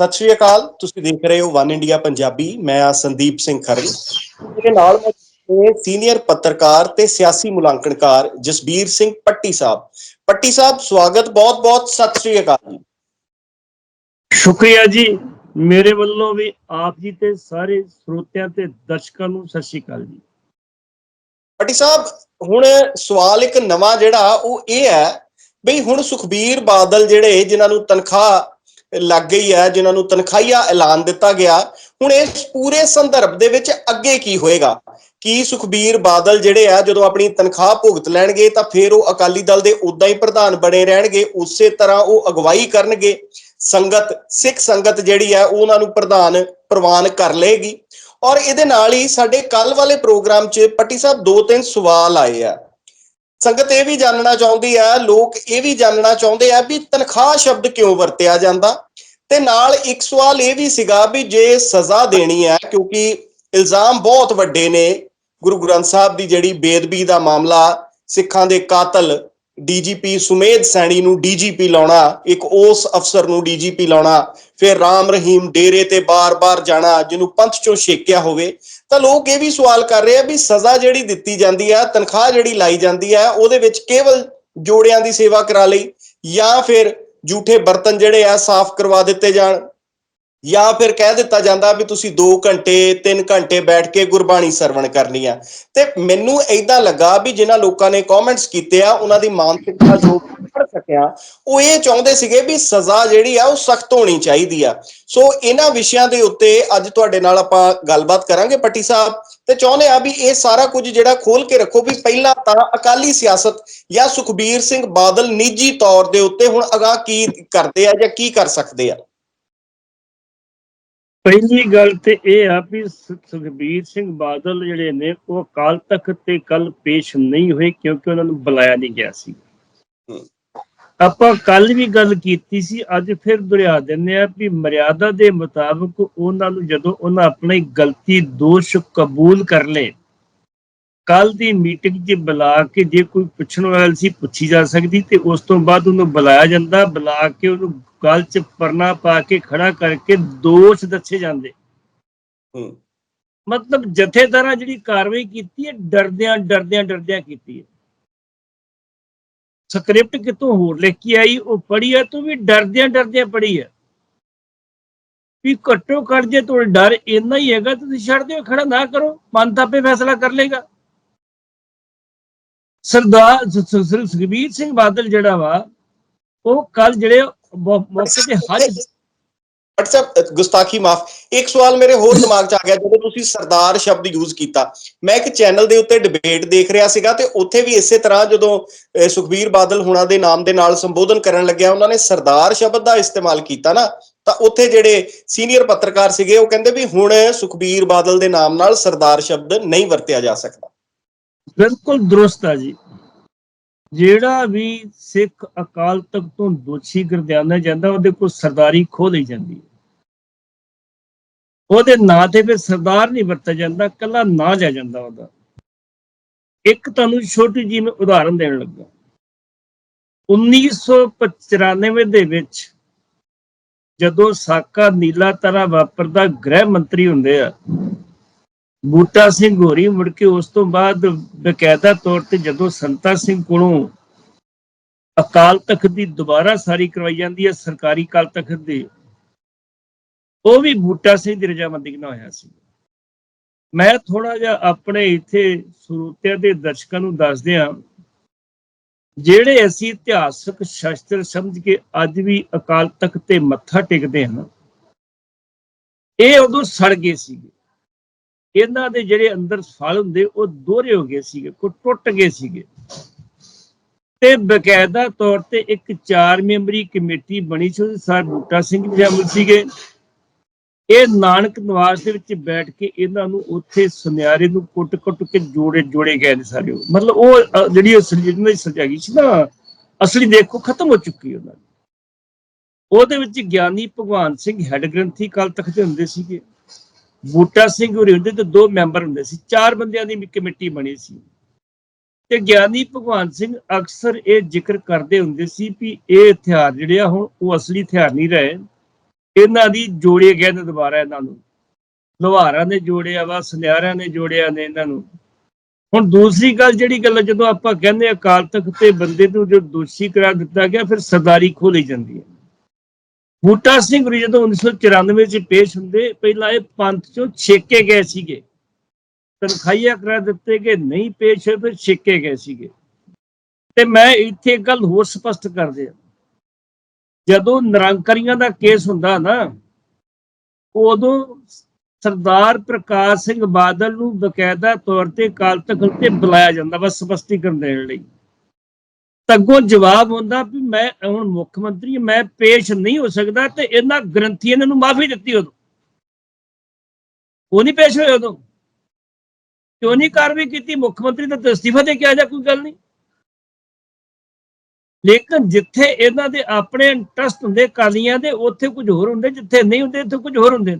ਸਤਿ ਸ਼੍ਰੀ ਅਕਾਲ ਤੁਸੀਂ ਦੇਖ ਰਹੇ ਹੋ ਵਨ ਇੰਡੀਆ ਪੰਜਾਬੀ ਮੈਂ ਆ ਸੰਦੀਪ ਸਿੰਘ ਖਰਲ ਮੇਰੇ ਨਾਲ ਮੌਜੂਦ ਸੀਨੀਅਰ ਪੱਤਰਕਾਰ ਤੇ ਸਿਆਸੀ ਮੁਲਾਂਕਣਕਾਰ ਜਸਬੀਰ ਸਿੰਘ ਪੱਟੀ ਸਾਹਿਬ। ਪੱਟੀ ਸਾਹਿਬ ਸਵਾਗਤ ਬਹੁਤ-ਬਹੁਤ ਸਤਿ ਸ਼੍ਰੀ ਅਕਾਲ ਜੀ। ਸ਼ੁਕਰੀਆ ਜੀ। ਮੇਰੇ ਵੱਲੋਂ ਵੀ ਆਪ ਜੀ ਤੇ ਸਾਰੇ ਸਰੋਤਿਆਂ ਤੇ ਦਰਸ਼ਕਾਂ ਨੂੰ ਸਤਿ ਸ਼੍ਰੀ ਅਕਾਲ ਜੀ। ਪੱਟੀ ਸਾਹਿਬ ਹੁਣ ਸਵਾਲ ਇੱਕ ਨਵਾਂ ਜਿਹੜਾ ਉਹ ਇਹ ਹੈ ਬਈ ਹੁਣ ਸੁਖਬੀਰ ਬਾਦਲ ਜਿਹੜੇ ਜਿਨ੍ਹਾਂ ਨੂੰ ਤਨਖਾਹ ਲੱਗ ਗਈ ਹੈ, ਜਿਨ੍ਹਾਂ ਨੂੰ ਤਨਖਾਹੀਆ ਐਲਾਨ ਦਿੱਤਾ ਗਿਆ। ਹੁਣ ਇਸ ਪੂਰੇ ਸੰਦਰਭ ਦੇ ਵਿੱਚ ਅੱਗੇ ਕੀ ਹੋਏਗਾ? ਕੀ ਸੁਖਬੀਰ ਬਾਦਲ ਜਿਹੜੇ ਆ, ਜਦੋਂ ਆਪਣੀ ਤਨਖਾਹ ਭੁਗਤ ਲੈਣਗੇ, ਤਾਂ ਫਿਰ ਉਹ ਅਕਾਲੀ ਦਲ ਦੇ ਉਦਾਂ ਹੀ ਪ੍ਰਧਾਨ ਬਣੇ ਰਹਿਣਗੇ, ਉਸੇ ਤਰ੍ਹਾਂ ਉਹ ਅਗਵਾਈ ਕਰਨਗੇ। ਸੰਗਤ, ਸਿੱਖ ਸੰਗਤ ਜਿਹੜੀ ਹੈ, ਉਹ ਉਹਨਾਂ ਨੂੰ ਪ੍ਰਧਾਨ ਪ੍ਰਵਾਨ ਕਰ ਲਏਗੀ। ਔਰ ਇਹਦੇ ਨਾਲ ਹੀ ਸਾਡੇ ਕੱਲ ਵਾਲੇ ਪ੍ਰੋਗਰਾਮ 'ਚ ਪੱਟੀ ਸਾਹਿਬ ਦੋ ਤਿੰਨ ਸਵਾਲ ਆਏ ਆ। ਸੰਗਤ ਇਹ ਵੀ ਜਾਣਨਾ ਚਾਹੁੰਦੀ ਆ ਲੋਕ ਇਹ ਵੀ ਜਾਣਨਾ ਚਾਹੁੰਦੇ ਆ ਵੀ ਤਨਖਾਹ ਸ਼ਬਦ ਕਿਉਂ ਵਰਤਿਆ ਜਾਂਦਾ? ਤੇ ਨਾਲ ਇੱਕ ਸਵਾਲ ਇਹ ਵੀ ਸੀਗਾ ਵੀ ਜੇ ਸਜ਼ਾ ਦੇਣੀ ਹੈ, ਕਿਉਂਕਿ ਇਲਜ਼ਾਮ ਬਹੁਤ ਵੱਡੇ ਨੇ, ਗੁਰੂ ਗ੍ਰੰਥ ਸਾਹਿਬ ਦੀ ਜਿਹੜੀ ਬੇਦਬੀ ਦਾ ਮਾਮਲਾ, ਸਿੱਖਾਂ ਦੇ ਕਾਤਲ ਡੀਜੀਪੀ ਸੁਮੇਧ ਸੈਣੀ ਨੂੰ ਡੀਜੀਪੀ ਲਾਉਣਾ, ਇੱਕ ਉਸ ਅਫਸਰ ਨੂੰ ਡੀਜੀਪੀ ਲਾਉਣਾ, ਫਿਰ ਰਾਮ ਰਹੀਮ ਡੇਰੇ ਤੇ ਬਾਰ-ਬਾਰ ਜਾਣਾ, ਜਿਹਨੂੰ ਪੰਥ ਚੋਂ ਛੇਕਿਆ ਹੋਵੇ ਤਾਂ ਲੋਕ ਇਹ ਵੀ ਸਵਾਲ ਕਰ ਰਹੇ ਆ ਵੀ ਸਜ਼ਾ ਜਿਹੜੀ ਦਿੱਤੀ ਜਾਂਦੀ ਆ, ਤਨਖਾਹ ਜਿਹੜੀ ਲਾਈ ਜਾਂਦੀ ਆ, ਉਹਦੇ ਵਿੱਚ ਕੇਵਲ ਜੋੜਿਆਂ ਦੀ ਸੇਵਾ ਕਰਾ ਲਈ ਜਾਂ ਫਿਰ ਝੂਠੇ ਬਰਤਨ ਜਿਹੜੇ ਆ ਸਾਫ਼ ਕਰਵਾ ਦਿੱਤੇ ਜਾਣ। ਜਾਂ ਫਿਰ ਕਹਿ ਦਿੱਤਾ ਜਾਂਦਾ ਵੀ ਤੁਸੀਂ 2 ਘੰਟੇ 3 ਘੰਟੇ ਬੈਠ ਕੇ ਗੁਰਬਾਣੀ ਸਰਵਣ ਕਰਨੀ ਆ। ਤੇ ਮੈਨੂੰ ਐਦਾਂ ਲੱਗਾ ਵੀ ਜਿਨ੍ਹਾਂ ਲੋਕਾਂ ਨੇ ਕਮੈਂਟਸ ਕੀਤੇ ਆ, ਉਹਨਾਂ ਦੀ ਮਾਨਸਿਕਤਾ ਜੋ ਪੜ ਸਕਿਆ, ਉਹ ਇਹ ਚਾਹੁੰਦੇ ਸੀਗੇ ਵੀ ਸਜ਼ਾ ਜਿਹੜੀ ਆ, ਉਹ ਸਖਤ ਹੋਣੀ ਚਾਹੀਦੀ ਆ। ਸੋ ਇਹਨਾਂ ਵਿਸ਼ਿਆਂ ਦੇ ਉੱਤੇ ਅੱਜ ਤੁਹਾਡੇ ਨਾਲ ਆਪਾਂ ਗੱਲਬਾਤ ਕਰਾਂਗੇ ਪੱਟੀ ਸਾਹਿਬ। ਤੇ ਚਾਹੁੰਦੇ ਆ ਵੀ ਇਹ ਸਾਰਾ ਕੁਝ ਜਿਹੜਾ ਖੋਲ ਕੇ ਰੱਖੋ ਵੀ ਪਹਿਲਾਂ ਤਾਂ ਅਕਾਲੀ ਸਿਆਸਤ ਜਾਂ ਸੁਖਬੀਰ ਸਿੰਘ ਬਾਦਲ ਨਿੱਜੀ ਤੌਰ ਦੇ ਉੱਤੇ ਹੁਣ ਅਗਾਹ ਕੀ ਕਰਦੇ ਆ ਜਾਂ ਕੀ ਕਰ ਸਕਦੇ ਆ। ਪਹਿਲੀ ਗੱਲ ਤੇ ਇਹ ਆ ਵੀ ਸੁਖਬੀਰ ਸਿੰਘ ਬਾਦਲ ਜਿਹੜੇ ਨੇ ਉਹ ਅਕਾਲ ਤਖਤ ਤੇ ਕੱਲ ਪੇਸ਼ ਨਹੀਂ ਹੋਏ ਕਿਉਂਕਿ ਉਹਨਾਂ ਨੂੰ ਬੁਲਾਇਆ ਨਹੀਂ ਗਿਆ ਸੀ। ਆਪਾਂ ਕੱਲ ਵੀ ਗੱਲ ਕੀਤੀ ਸੀ ਅੱਜ ਫਿਰ ਦੁਹਰਾ ਦਿੰਦੇ ਆ ਵੀ ਮਰਿਆਦਾ ਦੇ ਮੁਤਾਬਕ ਉਹਨਾਂ ਨੂੰ ਜਦੋਂ ਉਹਨਾਂ ਆਪਣੀ ਗਲਤੀ ਦੋਸ਼ ਕਬੂਲ ਕਰ ਲਏ ਕੱਲ ਦੀ ਮੀਟਿੰਗ 'ਚ ਬੁਲਾ ਕੇ ਜੇ ਕੋਈ ਪੁੱਛਣ ਵਾਲਾ ਸੀ ਪੁੱਛੀ ਜਾ ਸਕਦੀ ਤੇ ਉਸ ਤੋਂ ਬਾਅਦ ਉਹਨੂੰ ਬੁਲਾਇਆ ਜਾਂਦਾ ਬੁਲਾ ਕੇ ਉਹਨੂੰ ਗੱਲ 'ਚ ਪਰਨਾ ਪਾ ਕੇ ਖੜਾ ਕਰਕੇ ਦੋਸ਼ ਦੱਸੇ ਜਾਂਦੇ। ਹੂੰ। ਮਤਲਬ ਜਥੇਦਾਰਾਂ ਜਿਹੜੀ ਕਾਰਵਾਈ ਕੀਤੀ ਹੈ ਡਰਦਿਆਂ ਡਰਦਿਆਂ ਡਰਦਿਆਂ ਕੀਤੀ ਹੈ। ਸਕ੍ਰਿਪਟ ਕਿਤੋਂ ਹੋਰ ਲਿਖ ਕੇ ਆਈ ਉਹ ਪੜ੍ਹੀ ਹੈ ਤੂੰ ਵੀ ਡਰਦਿਆਂ ਡਰਦਿਆਂ ਪੜ੍ਹੀ ਹੈ ਵੀ ਘੱਟੋ ਘੱਟ ਜੇ ਤੁਹਾਡਾ ਡਰ ਇੰਨਾ ਹੀ ਹੈਗਾ ਤੁਸੀਂ ਛੱਡ ਦਿਓ ਖੜਾ ਨਾ ਕਰੋ ਮਨ ਤਾਂ ਆਪੇ ਫੈਸਲਾ ਕਰ ਲੇਗਾ ਸਰਦਾਰ ਸੁਖਬੀਰ ਸਿੰਘ ਬਾਦਲ ਜਿਹੜਾ ਵਾ, ਉਹ ਕੱਲ ਜਿਹੜੇ ਮੌਕੇ ਤੇ ਹੱਜ WhatsApp ਗੁਸਤਾਖੀ ਮਾਫ। ਇੱਕ ਸਵਾਲ ਮੇਰੇ ਹੋਰ ਦਿਮਾਗ 'ਚ ਆ ਗਿਆ, ਜਦੋਂ ਤੁਸੀਂ ਸਰਦਾਰ ਸ਼ਬਦ ਯੂਜ਼ ਕੀਤਾ, ਮੈਂ ਇੱਕ ਚੈਨਲ ਦੇ ਉੱਤੇ ਡਿਬੇਟ ਦੇਖ ਰਿਹਾ ਸੀਗਾ ਤੇ ਉੱਥੇ ਵੀ ਇਸੇ ਤਰ੍ਹਾਂ ਜਦੋਂ ਸੁਖਬੀਰ ਬਾਦਲ ਹੁਣਾਂ ਦੇ ਨਾਮ ਦੇ ਨਾਲ ਸੰਬੋਧਨ ਕਰਨ ਲੱਗਿਆ, ਉਹਨਾਂ ਨੇ ਸਰਦਾਰ ਸ਼ਬਦ ਦਾ ਇਸਤੇਮਾਲ ਕੀਤਾ ਨਾ, ਤਾਂ ਉੱਥੇ ਜਿਹੜੇ ਸੀਨੀਅਰ ਪੱਤਰਕਾਰ ਸੀਗੇ, ਉਹ ਕਹਿੰਦੇ ਵੀ ਹੁਣ ਸੁਖਬੀਰ ਬਾਦਲ ਦੇ ਨਾਮ ਨਾਲ ਸਰਦਾਰ ਸ਼ਬਦ ਨਹੀਂ ਵਰਤਿਆ ਜਾ ਸਕਦਾ। ਬਿਲਕੁਲ ਦਰੁਸਤ ਆ ਜੀ। ਜਿਹੜਾ ਵੀ ਸਿੱਖ ਅਕਾਲ ਤਖਤ ਤੋਂ ਦੋਸ਼ੀ ਗਰਦਿਆਨਾ ਜਾਂਦਾ, ਉਹਦੇ ਕੋਲ ਸਰਦਾਰੀ ਖੋ ਲਈ ਜਾਂਦੀ ਹੈ। ਉਹਦੇ ਨਾਂ ਤੇ ਫਿਰ ਸਰਦਾਰ ਨਹੀਂ ਵਰਤਿਆ ਜਾਂਦਾ ਕੱਲਾ ਨਾਂ ਜਾ ਜਾਂਦਾ ਉਹਦਾ। ਇੱਕ ਤੁਹਾਨੂੰ ਛੋਟੀ ਜੀ ਮੈਂ ਉਦਾਹਰਨ ਦੇਣ ਲੱਗਾ। 1995 ਦੇ ਵਿੱਚ ਜਦੋਂ ਸਾਕਾ ਨੀਲਾ ਤਰਾ ਵਾਪਰਦਾ ਗ੍ਰਹਿ ਮੰਤਰੀ ਹੁੰਦੇ ਆ ਬੂਟਾ ਸਿੰਘ ਹੋਰੀ ਮੁੜ ਕੇ ਉਸ ਤੋਂ ਬਾਅਦ ਬਕਾਇਦਾ ਤੌਰ ਤੇ ਜਦੋਂ ਸੰਤਾ ਸਿੰਘ ਕੋਲੋਂ ਅਕਾਲ ਤਖਤ ਦੀ ਦੁਬਾਰਾ ਸਾਰੀ ਕਰਵਾਈ ਜਾਂਦੀ ਹੈ, ਸਰਕਾਰੀ ਅਕਾਲ ਤਖਤ ਦੀ, ਉਹ ਵੀ ਬੂਟਾ ਸਿੰਘ ਦੀ ਰਜਾਮੰਦੀ ਨਾਲ ਹੋਇਆ ਸੀ। ਮੈਂ ਥੋੜਾ ਜਿਹਾ ਆਪਣੇ ਇੱਥੇ ਸਰੋਤਿਆਂ ਦੇ ਦਰਸ਼ਕਾਂ ਨੂੰ ਦੱਸ ਦਿਆਂ ਜਿਹੜੇ ਅਸੀਂ ਇਤਿਹਾਸਕ ਸ਼ਾਸਤਰ ਸਮਝ ਕੇ ਅੱਜ ਵੀ ਅਕਾਲ ਤਖਤ ਤੇ ਮੱਥਾ ਟੇਕਦੇ ਹਾਂ, ਇਹ ਉਦੋਂ ਸੜ ਗਏ ਸੀਗੇ। ਇਹਨਾਂ ਦੇ ਜਿਹੜੇ ਅੰਦਰ ਫਲ ਹੁੰਦੇ, ਉਹ ਦੋਹਰੇ ਹੋ ਗਏ ਸੀਗੇ, ਕੋ ਟੁੱਟ ਗਏ ਸੀਗੇ। ਤੇ ਬਕਾਇਦਾ ਤੌਰ ਤੇ ਇੱਕ ਚਾਰ ਮੈਂਬਰੀ ਕਮੇਟੀ ਬਣੀ ਸੀ, ਉਹਦੇ ਸਾਰ ਬੂਟਾ ਸਿੰਘ ਵੀ ਸ਼ਾਮਲ ਸੀਗੇ। ਇਹ ਨਾਨਕ ਨਿਵਾਸ ਦੇ ਵਿੱਚ ਬੈਠ ਕੇ ਇਹਨਾਂ ਨੂੰ ਉੱਥੇ ਸੁਨਿਆਰੇ ਨੂੰ ਕੁੱਟ-ਕੁੱਟ ਕੇ ਜੋੜੇ ਜੋੜੇ ਗਏ ਨੇ ਸਾਰੇ ਮਤਲਬ ਉਹ ਜਿਹੜੀ ਅਸਲੀ ਜਿਹਨਾਂ ਦੀ ਸਜਾਈ ਸੀ ਨਾ, ਅਸਲੀ ਦੇਖੋ ਖਤਮ ਹੋ ਚੁੱਕੀ ਉਹਨਾਂ ਦੀ। ਉਹਦੇ ਵਿੱਚ ਗਿਆਨੀ ਭਗਵਾਨ ਸਿੰਘ ਹੈਡ ਗ੍ਰੰਥੀ ਕਾਲ ਤਖਤ ਦੇ ਹੁੰਦੇ ਸੀਗੇ। ਬੂਟਾ ਸਿੰਘ ਹੋਰੀ ਹੁੰਦੇ ਤੇ ਦੋ ਮੈਂਬਰ ਹੁੰਦੇ ਸੀ। ਚਾਰ ਬੰਦਿਆਂ ਦੀ ਕਮੇਟੀ ਬਣੀ ਸੀ। ਤੇ ਗਿਆਨੀ ਭਗਵਾਨ ਸਿੰਘ ਅਕਸਰ ਇਹ ਜ਼ਿਕਰ ਕਰਦੇ ਹੁੰਦੇ ਸੀ ਵੀ ਇਹ ਹਥਿਆਰ ਜਿਹੜੇ ਆ ਹੁਣ ਉਹ ਅਸਲੀ ਹਥਿਆਰ ਨਹੀਂ ਰਹੇ। ਇਹਨਾਂ ਦੀ ਜੋੜੇ ਗਏ ਨੇ ਦੁਬਾਰਾ ਇਹਨਾਂ ਨੂੰ। ਲੁਹਾਰਾਂ ਨੇ ਜੋੜਿਆ ਵਾ ਸੁਨਿਆਰਿਆਂ ਨੇ ਜੋੜਿਆ ਨੇ ਇਹਨਾਂ ਨੂੰ। ਹੁਣ ਦੂਸਰੀ ਗੱਲ ਜਿਹੜੀ ਗੱਲ ਹੈ, ਜਦੋਂ ਆਪਾਂ ਕਹਿੰਦੇ ਅਕਾਲ ਤਖਤ ਤੇ ਬੰਦੇ ਨੂੰ ਜੋ ਦੋਸ਼ੀ ਕਰਾਰ ਦਿੱਤਾ ਗਿਆ ਫਿਰ ਸਰਦਾਰੀ ਖੋਲੀ ਜਾਂਦੀ ਹੈ। ਬੂਟਾ ਸਿੰਘ ਹੋਰੀ ਜਦੋਂ 1994 ਚ ਪੇਸ਼ ਹੁੰਦੇ, ਪਹਿਲਾਂ ਇਹ ਪੰਥ ਚੋਂ ਛੇਕੇ ਗਏ ਸੀਗੇ। ਤਨਖਾਹੀਆ ਕਰਾ ਦਿੱਤੇ ਕਿ ਨਹੀਂ ਪੇਸ਼ ਹੋਏ ਫਿਰ ਛੇਕੇ ਗਏ ਸੀਗੇ। ਤੇ ਮੈਂ ਇੱਥੇ ਇੱਕ ਗੱਲ ਹੋਰ ਸਪਸ਼ਟ ਕਰ ਦਿਆਂ ਜਦੋਂ ਨਿਰੰਕਾਰੀਆਂ ਦਾ ਕੇਸ ਹੁੰਦਾ ਨਾ, ਉਦੋਂ ਸਰਦਾਰ ਪ੍ਰਕਾਸ਼ ਸਿੰਘ ਬਾਦਲ ਨੂੰ ਬਕਾਇਦਾ ਤੌਰ ਤੇ ਅਕਾਲ ਤਖਤ ਤੇ ਬੁਲਾਇਆ ਜਾਂਦਾ ਬਸ ਸਪਸ਼ਟੀਕਰਨ ਦੇਣ ਲਈ। ਤੱਗੋਂ ਜਵਾਬ ਹੁੰਦਾ ਵੀ ਮੈਂ ਹੁਣ ਮੁੱਖ ਮੰਤਰੀ ਮੈਂ ਪੇਸ਼ ਨਹੀਂ ਹੋ ਸਕਦਾ ਤੇ ਇਹਨਾਂ ਗ੍ਰੰਥੀਆਂ ਨੇ ਨੂੰ ਮਾਫੀ ਦਿੱਤੀ ਉਦੋਂ। ਉਹ ਨਹੀਂ ਪੇਸ਼ ਹੋਏ ਉਦੋਂ। ਕਿਉਂ ਨਹੀਂ ਕਾਰਵਾਈ ਕੀਤੀ? ਮੁੱਖ ਮੰਤਰੀ ਦਾ ਅਸਤੀਫਾ ਦੇ ਕੇ ਆ ਜਾ, ਕੋਈ ਗੱਲ ਨਹੀਂ। ਲੇਕਿਨ ਜਿੱਥੇ ਇਹਨਾਂ ਦੇ ਆਪਣੇ ਇੰਟਰਸਟ ਹੁੰਦੇ ਕਾਲੀਆਂ ਦੇ, ਉੱਥੇ ਕੁਝ ਹੋਰ ਹੁੰਦੇ, ਜਿੱਥੇ ਨਹੀਂ ਹੁੰਦੇ, ਉੱਥੇ ਕੁਝ ਹੋਰ ਹੁੰਦੇ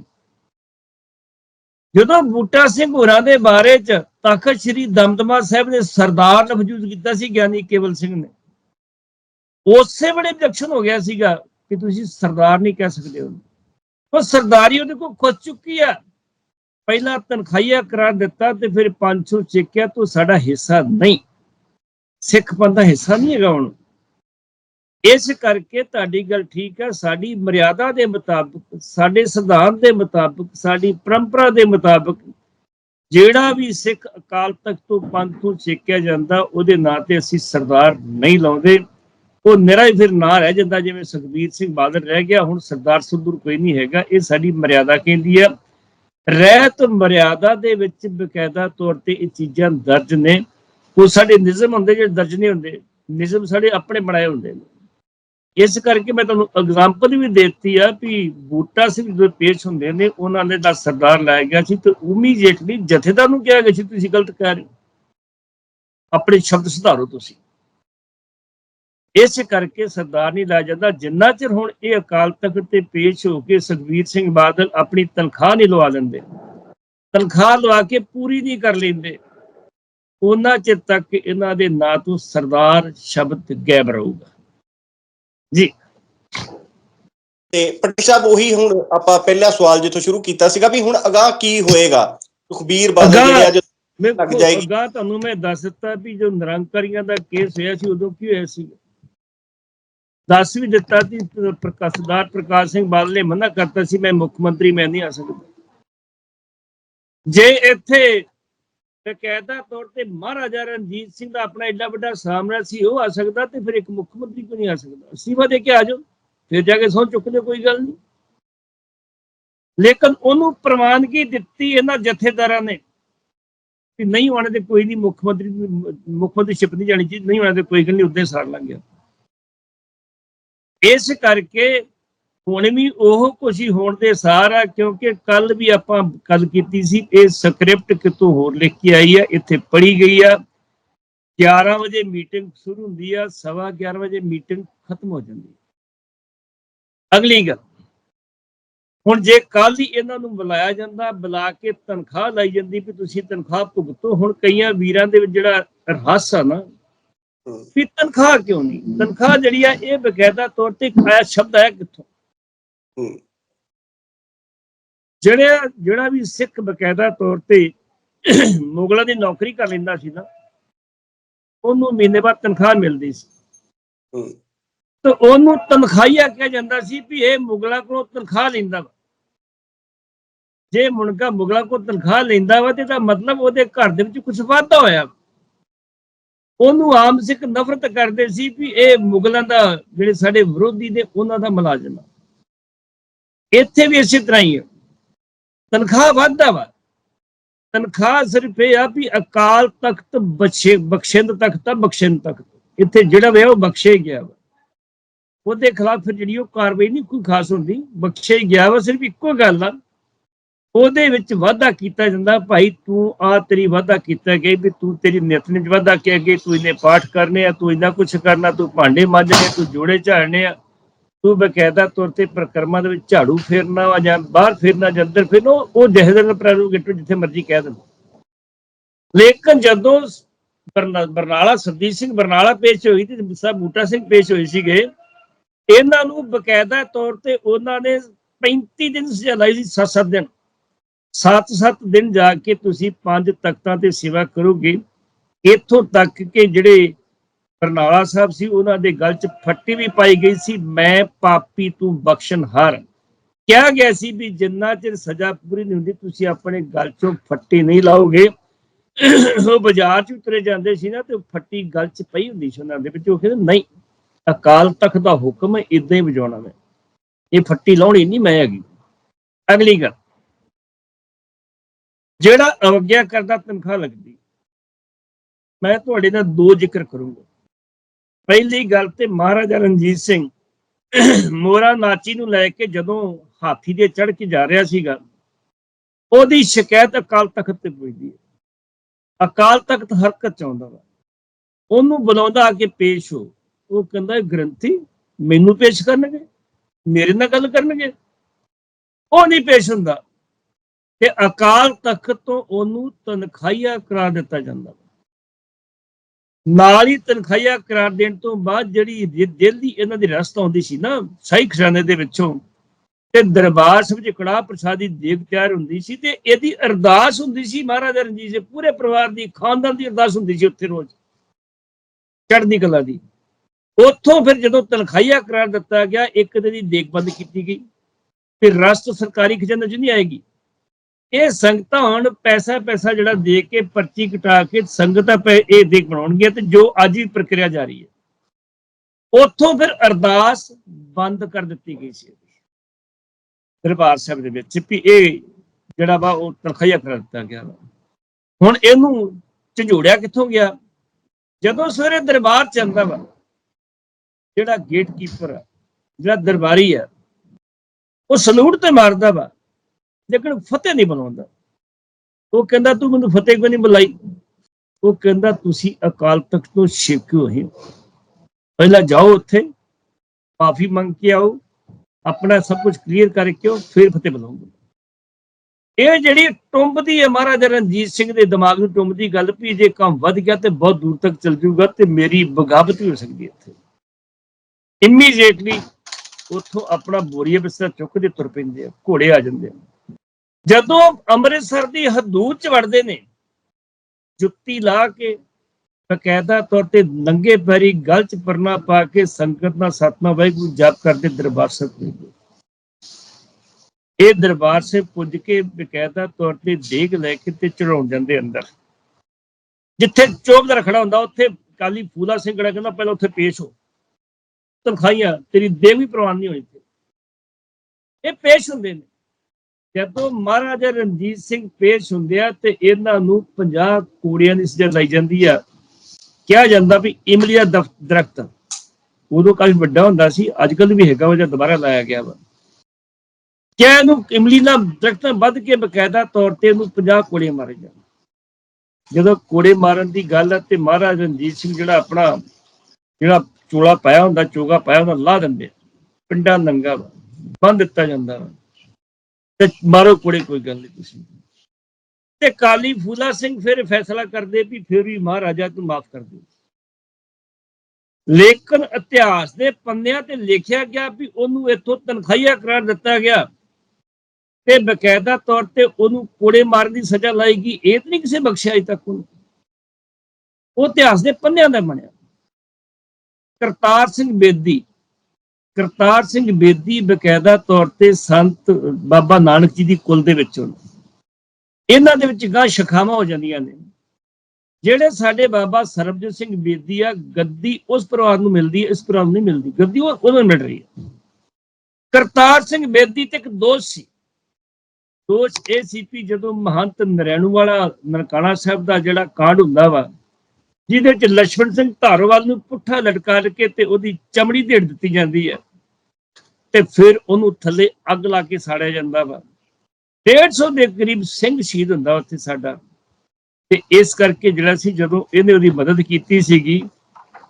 ਜਦੋਂ ਬੂਟਾ ਸਿੰਘ ਹੋਰਾਂ ਦੇ ਬਾਰੇ ਚ ਤਖਤ ਸ੍ਰੀ ਦਮਦਮਾ ਸਾਹਿਬ ਨੇ ਸਰਦਾਰ ਲਫ਼ਜ਼ ਕੀਤਾ ਸੀ ਗਿਆਨੀ ਕੇਵਲ ਸਿੰਘ ਨੇ ਉਸੇ ਵੇਲੇ objection ਹੋ ਗਿਆ ਸੀਗਾ ਕਿ ਤੁਸੀਂ ਸਰਦਾਰ ਨਹੀਂ ਕਹਿ ਸਕਦੇ ਹੋ ਉਹ ਸਰਦਾਰੀ ਉਹਦੇ ਕੋਲ ਖੁੱਸ ਚੁੱਕੀ ਆ। ਪਹਿਲਾਂ ਤਨਖਾਹੀਆ ਕਰਾਰ ਦਿੱਤਾ ਤੇ ਫਿਰ 500 ਚੇਕਿਆ ਤੂੰ ਸਾਡਾ ਹਿੱਸਾ ਨਹੀਂ। ਸਿੱਖ ਪੰਥ ਦਾ ਹਿੱਸਾ ਨਹੀਂ ਹੈਗਾ ਹੁਣ। ਇਸ ਕਰਕੇ ਤੁਹਾਡੀ ਗੱਲ ਠੀਕ ਹੈ ਸਾਡੀ ਮਰਿਆਦਾ ਦੇ ਮੁਤਾਬਕ, ਸਾਡੇ ਸਿਧਾਂਤ ਦੇ ਮੁਤਾਬਕ, ਸਾਡੀ ਪਰੰਪਰਾ ਦੇ ਮੁਤਾਬਕ ਜਿਹੜਾ ਵੀ ਸਿੱਖ ਅਕਾਲ ਤਖਤ ਤੋਂ ਪੰਥ ਤੋਂ ਛੇਕਿਆ ਜਾਂਦਾ, ਉਹਦੇ ਨਾਂ ਤੇ ਅਸੀਂ ਸਰਦਾਰ ਨਹੀਂ ਲਾਉਂਦੇ। ਉਹ ਨਿਰਾ ਹੀ ਫਿਰ ਨਾਂ ਰਹਿ ਜਾਂਦਾ, ਜਿਵੇਂ ਸੁਖਬੀਰ ਸਿੰਘ ਬਾਦਲ ਰਹਿ ਗਿਆ, ਹੁਣ ਸਰਦਾਰ ਸੁੰਦਰ ਕੋਈ ਨਹੀਂ ਹੈਗਾ, ਇਹ ਸਾਡੀ ਮਰਿਆਦਾ ਕਹਿੰਦੀ ਹੈ ਰਹਿਤ ਮਰਿਆਦਾ ਦੇ ਵਿੱਚ ਬਕਾਇਦਾ ਤੌਰ ਤੇ ਇਹ ਚੀਜ਼ਾਂ ਦਰਜ ਨੇ। ਉਹ ਸਾਡੇ ਨਿਜ਼ਮ ਹੁੰਦੇ, ਜਿਹੜੇ ਦਰਜ ਨਹੀਂ ਹੁੰਦੇ, ਨਿਜ਼ਮ ਸਾਡੇ ਆਪਣੇ ਬਣਾਏ ਹੁੰਦੇ ਨੇ। ਇਸ ਕਰਕੇ ਮੈਂ ਤੁਹਾਨੂੰ ਐਗਜ਼ਾਮਪਲ ਵੀ ਦਿੱਤੀ ਆ ਵੀ ਬੂਟਾ ਸਿੰਘ ਜਦੋਂ ਪੇਸ਼ ਹੁੰਦੇ ਨੇ, ਉਹਨਾਂ ਨੇ ਦਾ ਸਰਦਾਰ ਲਾਇਆ ਗਿਆ ਸੀ ਤੇ ਇਮੀਡੀਏਟਲੀ ਜਥੇਦਾਰ ਨੂੰ ਕਿਹਾ ਗਿਆ ਸੀ, ਤੁਸੀਂ ਗਲਤ ਕਹਿ ਰਹੇ ਹੋ। ਆਪਣੇ ਸ਼ਬਦ ਸੁਧਾਰੋ ਤੁਸੀਂ। ਇਸ ਕਰਕੇ ਸਰਦਾਰ ਨਹੀਂ ਲਾਇਆ ਜਾਂਦਾ। ਜਿੰਨਾ ਚਿਰ ਹੁਣ ਇਹ ਅਕਾਲ ਤਖਤ ਤੇ ਪੇਸ਼ ਹੋ ਕੇ ਸੁਖਬੀਰ ਸਿੰਘ ਬਾਦਲ ਆਪਣੀ ਤਨਖਾਹ ਨਹੀਂ ਲਵਾ ਲੈਂਦੇ ਤਨਖਾਹ ਲਵਾ ਕੇ ਪੂਰੀ ਨਹੀਂ ਕਰ ਲੈਂਦੇ ਉਹਨਾਂ ਚਿਰ ਤੱਕ ਇਹਨਾਂ ਦੇ ਨਾਂ ਤੋਂ ਸਰਦਾਰ ਸ਼ਬਦ ਗਾਇਬ ਰਹੂਗਾ। ਜੀ। ਤੇ ਪਟਿਕ ਸਾਹਿਬ ਉਹੀ ਹੁਣ ਆਪਾਂ ਪਹਿਲਾ ਸਵਾਲ ਜਿੱਥੋਂ ਸ਼ੁਰੂ ਕੀਤਾ ਸੀਗਾ ਵੀ ਹੁਣ ਅਗਾਹ ਕੀ ਹੋਏਗਾ? ਸੁਖਬੀਰ ਬਾਦਲ ਜਿਹੜੇ ਅੱਜ ਲੱਗ ਜਾਏਗੀ। ਅਗਾਂਹ ਤੁਹਾਨੂੰ ਮੈਂ ਦੱਸ ਦਿੱਤਾ ਵੀ ਜੋ ਨਿਰੰਕਾਰੀਆਂ ਦਾ ਕੇਸ ਹੋਇਆ ਸੀ ਉਦੋਂ ਕੀ ਹੋਇਆ ਸੀ? ਦੱਸ ਵੀ ਦਿੱਤਾ ਸੀ ਪ੍ਰਕਾਸ਼ਦਾਰ ਪ੍ਰਕਾਸ਼ ਸਿੰਘ ਬਾਦਲ ਨੇ ਮਨਾ ਕਰਤਾ ਸੀ, ਮੈਂ ਮੁੱਖ ਮੰਤਰੀ, ਮੈਂ ਨਹੀਂ ਆ ਸਕਦਾ। ਜੇ ਇੱਥੇ ਬਕਾਇਦਾ ਤੌਰ ਤੇ ਮਹਾਰਾਜਾ ਰਣਜੀਤ ਸਿੰਘ ਦਾ ਆਪਣਾ ਐਡਾ ਵੱਡਾ ਸਾਮਰਾਜ ਸੀ, ਉਹ ਆ ਸਕਦਾ ਤੇ ਫਿਰ ਇੱਕ ਮੁੱਖ ਮੰਤਰੀ ਕਿਉਂ ਨਹੀਂ ਆ ਸਕਦਾ। ਅਸਤੀਫਾ ਦੇ ਕੇ ਆ ਜਾਓ, ਫਿਰ ਜਾ ਕੇ ਸਹੁੰ ਚੁੱਕ ਲਿਓ, ਕੋਈ ਗੱਲ ਨਹੀਂ। ਲੇਕਿਨ ਉਹਨੂੰ ਪ੍ਰਵਾਨਗੀ ਦਿੱਤੀ ਇਹਨਾਂ ਜਥੇਦਾਰਾਂ ਨੇ ਕਿ ਨਹੀਂ ਆਉਣੇ ਤੇ ਕੋਈ ਨਹੀਂ ਮੁੱਖ ਮੰਤਰੀ ਮੁੱਖ ਮੰਤਰੀ ਸ਼ਿਪ ਨਹੀਂ ਜਾਣੀ ਚਾਹੀਦੀ, ਨਹੀਂ ਆਉਣੇ ਤੇ ਕੋਈ ਗੱਲ ਨਹੀਂ ਉੱਤੇ ਸਾਰ ਗਿਆ ਇਸ ਕਰਕੇ ਹੁਣ ਵੀ ਉਹ ਕੁਛ ਹੀ ਹੋਣ ਦੇ ਸਾਰ ਆ, ਕਿਉਂਕਿ ਕੱਲ ਵੀ ਆਪਾਂ ਗੱਲ ਕੀਤੀ ਸੀ, ਇਹ ਸਕ੍ਰਿਪਟ ਕਿਤੋਂ ਹੋਰ ਲਿਖ ਕੇ ਆਈ ਆ, ਇੱਥੇ ਪੜੀ ਗਈ ਆ। 11 ਵਜੇ ਮੀਟਿੰਗ ਸ਼ੁਰੂ ਹੁੰਦੀ ਆ, ਸਵਾ 11 ਵਜੇ ਮੀਟਿੰਗ ਖਤਮ ਹੋ ਜਾਂਦੀ ਅਗਲੀ ਗੱਲ, ਹੁਣ ਜੇ ਕੱਲ ਹੀ ਇਹਨਾਂ ਨੂੰ ਬੁਲਾਇਆ ਜਾਂਦਾ, ਬੁਲਾ ਕੇ ਤਨਖਾਹ ਲਾਈ ਜਾਂਦੀ ਵੀ ਤੁਸੀਂ ਤਨਖਾਹ ਭੁਗਤੋ, ਹੁਣ ਕਈਆਂ ਵੀਰਾਂ ਦੇ ਵਿੱਚ ਜਿਹੜਾ ਰਹੱਸ ਆ ਨਾ ਵੀ ਤਨਖਾਹ ਕਿਉਂ ਨਹੀਂ? ਤਨਖਾਹ ਜਿਹੜੀ ਆ ਇਹ ਬਕਾਇਦਾ ਤੌਰ ਤੇ ਆਇਆ ਸ਼ਬਦ ਹੈ ਕਿੱਥੋਂ? ਜਿਹੜਾ ਜਿਹੜਾ ਵੀ ਸਿੱਖ ਬਕਾਇਦਾ ਤੌਰ ਤੇ ਮੁਗਲਾਂ ਦੀ ਨੌਕਰੀ ਕਰ ਲੈਂਦਾ ਸੀ ਨਾ ਉਹਨੂੰ ਮਹੀਨੇ ਬਾਅਦ ਤਨਖਾਹ ਮਿਲਦੀ ਸੀ। ਤੇ ਉਹਨੂੰ ਤਨਖਾਹੀਆ ਕਿਹਾ ਜਾਂਦਾ ਸੀ ਵੀ ਇਹ ਮੁਗਲਾਂ ਕੋਲੋਂ ਤਨਖਾਹ ਲੈਂਦਾ ਵਾ। ਜੇ ਮੁਨਕਾ ਮੁਗਲਾਂ ਕੋਲ ਤਨਖਾਹ ਲੈਂਦਾ ਵਾ ਤੇ ਇਹਦਾ ਮਤਲਬ ਉਹਦੇ ਘਰ ਦੇ ਵਿੱਚ ਕੁਝ ਵਾਧਾ ਹੋਇਆ ਉਹਨੂੰ ਆਮ ਸਿੱਖ ਨਫ਼ਰਤ ਕਰਦੇ ਸੀ ਵੀ ਇਹ ਮੁਗਲਾਂ ਦਾ ਜਿਹੜੇ ਸਾਡੇ ਵਿਰੋਧੀ ਨੇ ਉਹਨਾਂ ਦਾ ਮੁਲਾਜ਼ਮ ਆ। ਇੱਥੇ ਵੀ ਇਸੇ ਤਰ੍ਹਾਂ ਹੀ ਹੈ ਤਨਖਾਹ ਵਾਧਾ ਵਾ। ਤਨਖਾਹ ਸਿਰਫ ਇਹ ਆ ਵੀ ਅਕਾਲ ਤਖਤ ਬਖਸ਼ੇ ਬਖਸ਼ਿੰਦ ਤਖਤ ਆ, ਬਖਸ਼ਿੰਦ ਤਖਤ। ਇੱਥੇ ਜਿਹੜਾ ਵੇ ਉਹ ਬਖਸ਼ੇ ਗਿਆ ਵਾ। ਉਹਦੇ ਖਿਲਾਫ ਫਿਰ ਜਿਹੜੀ ਉਹ ਕਾਰਵਾਈ ਨਹੀਂ ਕੋਈ ਖਾਸ ਹੁੰਦੀ ਬਖਸ਼ੇ ਗਿਆ ਵਾ, ਸਿਰਫ ਇੱਕੋ ਗੱਲ ਆ। ਉਹਦੇ ਵਿੱਚ ਵਾਧਾ ਕੀਤਾ ਜਾਂਦਾ, ਭਾਈ ਤੂੰ ਆ ਤੇਰੀ ਵਾਧਾ ਕੀਤਾ ਗਿਆ ਵੀ ਤੂੰ ਤੇਰੀ ਨਿਤ ਨੇ ਵਾਧਾ ਕਿਹਾ ਅੱਗੇ ਤੂੰ ਇਹਨੇ ਪਾਠ ਕਰਨੇ ਆ, ਤੂੰ ਇੰਨਾ ਕੁਝ ਕਰਨਾ, ਤੂੰ ਭਾਂਡੇ ਮਾਂਜਣੇ ਤੂੰ ਜੋੜੇ ਝਾੜਨੇ ਆ, ਤੂੰ ਬਕਾਇਦਾ ਤੌਰ ਤੇ ਪ੍ਰਕਰਮਾਂ ਦੇ ਵਿੱਚ ਝਾੜੂ ਫੇਰਨਾ ਵਾ ਜਾਂ ਬਾਹਰ ਫੇਰਨਾ ਜਾਂ ਅੰਦਰ ਫੇਰਨਾ, ਉਹ- ਉਹ ਜਹਦਰ ਦਾ ਪ੍ਰੈਰੋਗੇਟਿਵ ਜਿੱਥੇ ਮਰਜ਼ੀ ਕਹਿ ਦੇਣ। ਲੇਕਿਨ ਜਦੋਂ ਬਰਨਾ- ਬਰਨਾਲਾ ਸਰਦੀਪ ਸਿੰਘ ਬਰਨਾਲਾ ਪੇਸ਼ ਹੋਈ ਤੇ ਸਾਹਿਬ ਬੂਟਾ ਸਿੰਘ ਪੇਸ਼ ਹੋਏ ਸੀਗੇ, ਇਹਨਾਂ ਨੂੰ ਬਕਾਇਦਾ ਤੌਰ ਤੇ ਉਹਨਾਂ ਨੇ 35 ਦਿਨ ਸਜ਼ਾ ਲਾਈ ਸੀ 7-7 ਦਿਨ। 7-7 ਦਿਨ ਜਾ ਕੇ ਤੁਸੀਂ ਪੰਜ ਤਖਤਾਂ ਤੇ ਸੇਵਾ ਕਰੋਗੇ, ਇੱਥੋਂ ਤੱਕ ਕਿ ਜਿਹੜੇ ਬਰਨਾਲਾ ਸਾਹਿਬ ਸੀ, ਉਹਨਾਂ ਦੇ ਗਲ 'ਚ ਫੱਟੀ ਵੀ ਪਾਈ ਗਈ ਸੀ, ਮੈਂ ਪਾਪੀ ਤੂੰ ਬਖਸ਼ਣਹਾਰ ਕਿਹਾ ਗਿਆ ਸੀ ਵੀ ਜਿੰਨਾ ਚਿਰ ਸਜ਼ਾ ਪੂਰੀ ਨਹੀਂ ਹੁੰਦੀ, ਤੁਸੀਂ ਆਪਣੇ ਗਲ 'ਚੋਂ ਫੱਟੀ ਨਹੀਂ ਲਾਓਗੇ। ਉਹ ਬਾਜ਼ਾਰ 'ਚ ਉਤਰੇ ਜਾਂਦੇ ਸੀ ਨਾ, ਤੇ ਫੱਟੀ ਗਲ 'ਚ ਪਈ ਹੁੰਦੀ ਸੀ ਉਹਨਾਂ ਦੇ ਵਿੱਚ, ਉਹ ਕਹਿੰਦੇ, ਨਹੀਂ, ਅਕਾਲ ਤਖਤ ਦਾ ਹੁਕਮ ਹੈ ਇਦਾਂ ਹੀ ਵਜਾਉਣਾ ਮੈਂ। ਇਹ ਫੱਟੀ ਲਾਉਣੀ ਨਹੀਂ ਮੈਂ ਹੈਗੀ। ਅਗਲੀ ਗੱਲ ਜਿਹੜਾ ਅਵਗਿਆ ਕਰਦਾ ਤਨਖਾਹ ਲੱਗਦੀ। ਮੈਂ ਤੁਹਾਡੇ ਨਾਲ ਦੋ ਜ਼ਿਕਰ ਕਰੂੰਗਾ। ਪਹਿਲੀ ਗੱਲ ਤੇ ਮਹਾਰਾਜਾ ਰਣਜੀਤ ਸਿੰਘ ਮੋਰਾ ਨਾਚੀ ਨੂੰ ਲੈ ਕੇ ਜਦੋਂ ਹਾਥੀ ਦੇ ਚੜ੍ਹ ਕੇ ਜਾ ਰਿਹਾ ਸੀਗਾ, ਉਹਦੀ ਸ਼ਿਕਾਇਤ ਅਕਾਲ ਤਖਤ ਤੇ ਪੁੱਜਦੀ ਹੈ। ਅਕਾਲ ਤਖਤ ਹਰਕਤ ਚਾਹੁੰਦਾ ਵਾ। ਉਹਨੂੰ ਬੁਲਾਉਂਦਾ ਆ ਕੇ ਪੇਸ਼ ਹੋ। ਉਹ ਕਹਿੰਦਾ, ਗ੍ਰੰਥੀ, ਮੈਨੂੰ ਪੇਸ਼ ਕਰਨਗੇ? ਮੇਰੇ ਨਾਲ ਗੱਲ ਕਰਨਗੇ? ਉਹ ਨਹੀਂ ਪੇਸ਼ ਹੁੰਦਾ। ਤੇ ਅਕਾਲ ਤਖਤ ਤੋਂ ਉਹਨੂੰ ਤਨਖਾਹੀਆ ਕਰਾਰ ਦਿੱਤਾ ਜਾਂਦਾ ਨਾਲ ਹੀ ਤਨਖਾਹੀਆ ਕਰਾਰ ਦੇਣ ਤੋਂ ਬਾਅਦ ਜਿਹੜੀ ਦਿਲ ਦੀ ਇਹਨਾਂ ਦੀ ਰਸਤ ਆਉਂਦੀ ਸੀ ਨਾ, ਸਹੀ ਖਜ਼ਾਨੇ ਦੇ ਵਿੱਚੋਂ, ਤੇ ਦਰਬਾਰ ਸਾਹਿਬ ਵਿੱਚ ਕੜਾ ਪ੍ਰਸਾਦੀ ਦੇਗ ਤਿਆਰ ਹੁੰਦੀ ਸੀ ਤੇ ਇਹਦੀ ਅਰਦਾਸ ਹੁੰਦੀ ਸੀ ਮਹਾਰਾਜਾ ਰਣਜੀਤ ਸਿੰਘ, ਪੂਰੇ ਪਰਿਵਾਰ ਦੀ, ਖਾਨਦਾਨ ਦੀ ਅਰਦਾਸ ਹੁੰਦੀ ਸੀ ਉੱਥੇ ਰੋਜ਼, ਚੜ੍ਹਦੀ ਕਲਾ ਦੀ। ਉੱਥੋਂ ਫਿਰ ਜਦੋਂ ਤਨਖਾਹੀਆ ਕਰਾਰ ਦਿੱਤਾ ਗਿਆ, ਇੱਕ ਦਿਨ ਦੀ ਦੇਖਭੰਦ ਕੀਤੀ ਗਈ, ਫਿਰ ਰਸਤ ਸਰਕਾਰੀ ਖਜ਼ਾਨੇ 'ਚ ਨਹੀਂ ਆਏਗੀ। ਇਹ ਸੰਗਤਾਂ ਹੁਣ ਪੈਸਾ ਪੈਸਾ ਜਿਹੜਾ ਦੇ ਕੇ ਪਰਚੀ ਕਟਾ ਕੇ ਸੰਗਤਾਂ ਪੈ ਇਹ ਦੇਖ ਬਣਾਉਣਗੀਆਂ ਤੇ ਜੋ ਅੱਜ ਵੀ ਪ੍ਰਕਿਰਿਆ ਜਾਰੀ ਹੈ। ਉੱਥੋਂ ਫਿਰ ਅਰਦਾਸ ਬੰਦ ਕਰ ਦਿੱਤੀ ਗਈ ਸੀ। ਦਰਬਾਰ ਸਾਹਿਬ ਦੇ ਵਿੱਚ ਵੀ ਇਹ ਜਿਹੜਾ ਵਾ ਉਹ ਤਨਖਾਹੀਆ ਕਰ ਦਿੱਤਾ ਗਿਆ ਵਾ। ਹੁਣ ਇਹਨੂੰ ਝੰਜੋੜਿਆ ਕਿੱਥੋਂ ਗਿਆ? ਜਦੋਂ ਸਵੇਰੇ ਦਰਬਾਰ ਚ ਆਉਂਦਾ ਵਾ, ਜਿਹੜਾ ਗੇਟਕੀਪਰ ਆ, ਜਿਹੜਾ ਦਰਬਾਰੀ ਆ, ਉਹ ਸਲੂਟ ਤੇ ਮਾਰਦਾ ਵਾ। ਲੇਕਿਨ ਫਤਿਹ ਨਹੀਂ ਬੁਲਾਉਂਦਾ ਉਹ ਕਹਿੰਦਾ, ਤੂੰ ਮੈਨੂੰ ਫਤਿਹ ਕਿਉਂ ਨਹੀਂ ਬੁਲਾਈ? ਉਹ ਕਹਿੰਦਾ, ਤੁਸੀਂ ਅਕਾਲ ਤਖਤ ਤੋਂ ਛੇਕ ਹੀ? ਪਹਿਲਾਂ ਜਾਓ ਉੱਥੇ, ਮਾਫੀ ਮੰਗ ਕੇ ਆਓ, ਆਪਣਾ ਸਭ ਕੁਝ ਕਲੀਅਰ ਕਰਕੇ ਆਓ, ਫਿਰ ਫਤਿਹ ਬੁਲਾਉਂਗੇ ਇਹ ਜਿਹੜੀ ਟੁੰਬਦੀ ਹੈ ਮਹਾਰਾਜਾ ਰਣਜੀਤ ਸਿੰਘ ਦੇ ਦਿਮਾਗ ਨੂੰ ਟੁੰਬਦੀ ਗੱਲ ਵੀ, ਜੇ ਕੰਮ ਵੱਧ ਗਿਆ ਤੇ ਬਹੁਤ ਦੂਰ ਤੱਕ ਚੱਲ ਜਾਊਗਾ ਤੇ ਮੇਰੀ ਬਗਾਵਤ ਵੀ ਹੋ ਸਕਦੀ ਹੈ ਇੱਥੇ। ਇਮੀਡੀਏਟਲੀ ਉੱਥੋਂ ਆਪਣਾ ਬੋਰੀਆ ਬਿਸਤਰਾ ਚੁੱਕ ਕੇ ਤੁਰ ਪੈਂਦੇ ਆ, ਘੋੜੇ ਆ ਜਾਂਦੇ ਆ। ਜਦੋਂ ਅੰਮ੍ਰਿਤਸਰ ਦੀ ਹਦੂਦ ਚ ਵੜਦੇ ਨੇ, ਜੁੱਤੀ ਲਾ ਕੇ ਬਕਾਇਦਾ ਤੌਰ ਤੇ ਨੰਗੇ ਪੈਰੀ ਗਲ ਚ ਪਰਨਾ ਪਾ ਕੇ ਸੰਗਤ ਨਾਲ ਸਤਨਾਮ ਵਾਹਿਗੁਰੂ ਜਪ ਕਰਦੇ ਦਰਬਾਰ ਸਾਹਿਬ ਪੁੱਜਦੇ ਇਹ ਦਰਬਾਰ ਸਾਹਿਬ ਪੁੱਜ ਕੇ ਬਕਾਇਦਾ ਤੌਰ ਤੇ ਦੇਗ ਲੈ ਕੇ ਤੇ ਚੜਾਉਣ ਜਾਂਦੇ ਅੰਦਰ। ਜਿੱਥੇ ਚੌਕਦਾਰ ਖੜਾ ਹੁੰਦਾ, ਉੱਥੇ ਕਾਲੀ ਫੂਲਾ ਸਿੰਘ ਜਿਹੜਾ ਕਹਿੰਦਾ, ਪਹਿਲਾਂ ਉੱਥੇ ਪੇਸ਼ ਹੋ। ਤਨਖਾਹੀਆਂ, ਤੇਰੀ ਦੇਵੀ ਪ੍ਰਵਾਨ ਨਹੀਂ ਹੋਈ ਇਹ ਪੇਸ਼ ਹੁੰਦੇ ਨੇ। ਜਦੋਂ ਮਹਾਰਾਜਾ ਰਣਜੀਤ ਸਿੰਘ ਪੇਸ਼ ਹੁੰਦੇ ਆ ਤੇ ਇਹਨਾਂ ਨੂੰ 50 ਕੋੜਿਆਂ ਦੀ ਸਜ਼ਾ ਲਈ ਜਾਂਦੀ ਆ, ਕਿਹਾ ਜਾਂਦਾ ਵੀ ਇਮਲੀਆ ਦਫ- ਦਰਖਤ। ਉਦੋਂ ਕਾਫੀ ਵੱਡਾ ਹੁੰਦਾ ਸੀ ਅੱਜ ਕੱਲ ਵੀ ਹੈਗਾ ਵਾ ਜਾਂ ਦੁਬਾਰਾ ਲਾਇਆ ਗਿਆ ਵਾ। ਕਿਆ ਇਹਨੂੰ ਇਮਲੀ ਦਾ ਦਰਖਤ ਵੱਧ ਕੇ ਬਕਾਇਦਾ ਤੌਰ ਤੇ ਇਹਨੂੰ 50 ਕੋੜੇ ਮਾਰੇ ਜਾਂਦੇ ਜਦੋਂ ਕੋੜੇ ਮਾਰਨ ਦੀ ਗੱਲ ਹੈ ਤੇ ਮਹਾਰਾਜਾ ਰਣਜੀਤ ਸਿੰਘ ਜਿਹੜਾ ਆਪਣਾ, ਜਿਹੜਾ ਚੋਲਾ ਪਾਇਆ ਹੁੰਦਾ, ਚੋਗਾ ਪਾਇਆ ਹੁੰਦਾ, ਲਾ ਦਿੰਦੇ ਆ। ਪਿੰਡਾਂ ਨੰਗਾ ਵਾ ਬੰਨ ਦਿੱਤਾ ਜਾਂਦਾ ਵਾ। ਤੇ ਮਾਰੋ ਕੋੜੇ, ਕੋਈ ਗੱਲ ਨਹੀਂ ਤੁਸੀਂ। ਤੇ ਕਾਲੀ ਫੂਲਾ ਸਿੰਘ ਫਿਰ ਫੈਸਲਾ ਕਰਦੇ ਵੀ ਫਿਰ ਵੀ ਮਹਾਰਾਜਾ, ਤੂੰ ਮਾਫ ਕਰ ਦੇ। ਲੇਕਿਨ ਇਤਿਹਾਸ ਦੇ ਪੰਨਿਆਂ ਤੇ ਲਿਖਿਆ ਗਿਆ ਵੀ ਉਹਨੂੰ ਇੱਥੋਂ ਤਨਖਾਹੀਆ ਕਰਾਰ ਦਿੱਤਾ ਗਿਆ। ਤੇ ਬਕਾਇਦਾ ਤੌਰ ਤੇ ਉਹਨੂੰ ਕੋੜੇ ਮਾਰਨ ਦੀ ਸਜ਼ਾ ਲਾਏਗੀ, ਇਹ ਤਾਂ ਨਹੀਂ ਕਿਸੇ ਬਖਸ਼ਿਆ ਅਜੇ ਤੱਕ ਉਹਨੂੰ। ਉਹ ਇਤਿਹਾਸ ਦੇ ਪੰਨਿਆਂ ਦਾ ਬਣਿਆ ਕਰਤਾਰ ਸਿੰਘ ਬੇਦੀ ਕਰਤਾਰ ਸਿੰਘ ਬੇਦੀ ਬਕਾਇਦਾ ਤੌਰ ਤੇ ਸੰਤ ਬਾਬਾ ਨਾਨਕ ਜੀ ਦੀ ਕੁਲ ਦੇ ਵਿੱਚੋਂ ਇਹਨਾਂ ਦੇ ਵਿੱਚ ਗਾਂ ਸ਼ਖਾਵਾਂ ਹੋ ਜਾਂਦੀਆਂ ਨੇ। ਜਿਹੜੇ ਸਾਡੇ ਬਾਬਾ ਸਰਬਜੀਤ ਸਿੰਘ ਬੇਦੀ ਆ, ਗੱਦੀ ਉਸ ਪਰਿਵਾਰ ਨੂੰ ਮਿਲਦੀ ਹੈ ਇਸ ਪਰਿਵਾਰ ਨੂੰ ਨਹੀਂ ਮਿਲਦੀ। ਗੱਦੀ ਉਹ ਉਹਨਾਂ ਨੂੰ ਮਿਲ ਰਹੀ ਹੈ ਕਰਤਾਰ ਸਿੰਘ ਬੇਦੀ ਤੇ ਇੱਕ ਦੋਸ਼ ਸੀ। ਦੋਸ਼ ਇਹ ਸੀ ਵੀ ਜਦੋਂ ਮਹੰਤ ਨਰੈਣੂ ਵਾਲਾ ਨਨਕਾਣਾ ਸਾਹਿਬ ਦਾ ਜਿਹੜਾ ਕਾਂਡ ਹੁੰਦਾ ਵਾ ਜਿਹਦੇ ਵਿੱਚ ਲక్ష్మణ ਸਿੰਘ ਧਾਰੋਵਾਲ ਨੂੰ ਪੁੱਠਾ ਲਟਕਾ ਕੇ ਤੇ ਉਹਦੀ ਚਮੜੀ ਢੇੜ ਦਿੱਤੀ ਜਾਂਦੀ ਹੈ। ਤੇ ਫਿਰ ਉਹਨੂੰ ਥੱਲੇ ਅੱਗ ਲਾ ਕੇ ਸਾੜਿਆ ਜਾਂਦਾ ਵਾ। 150 ਦੇ ਕਰੀਬ ਸਿੰਘ ਸ਼ਹੀਦ ਹੁੰਦਾ ਉੱਥੇ ਸਾਡਾ। ਤੇ ਇਸ ਕਰਕੇ ਜਿਹੜਾ ਸੀ ਜਦੋਂ ਇਹਨੇ ਉਹਦੀ ਮਦਦ ਕੀਤੀ ਸੀਗੀ,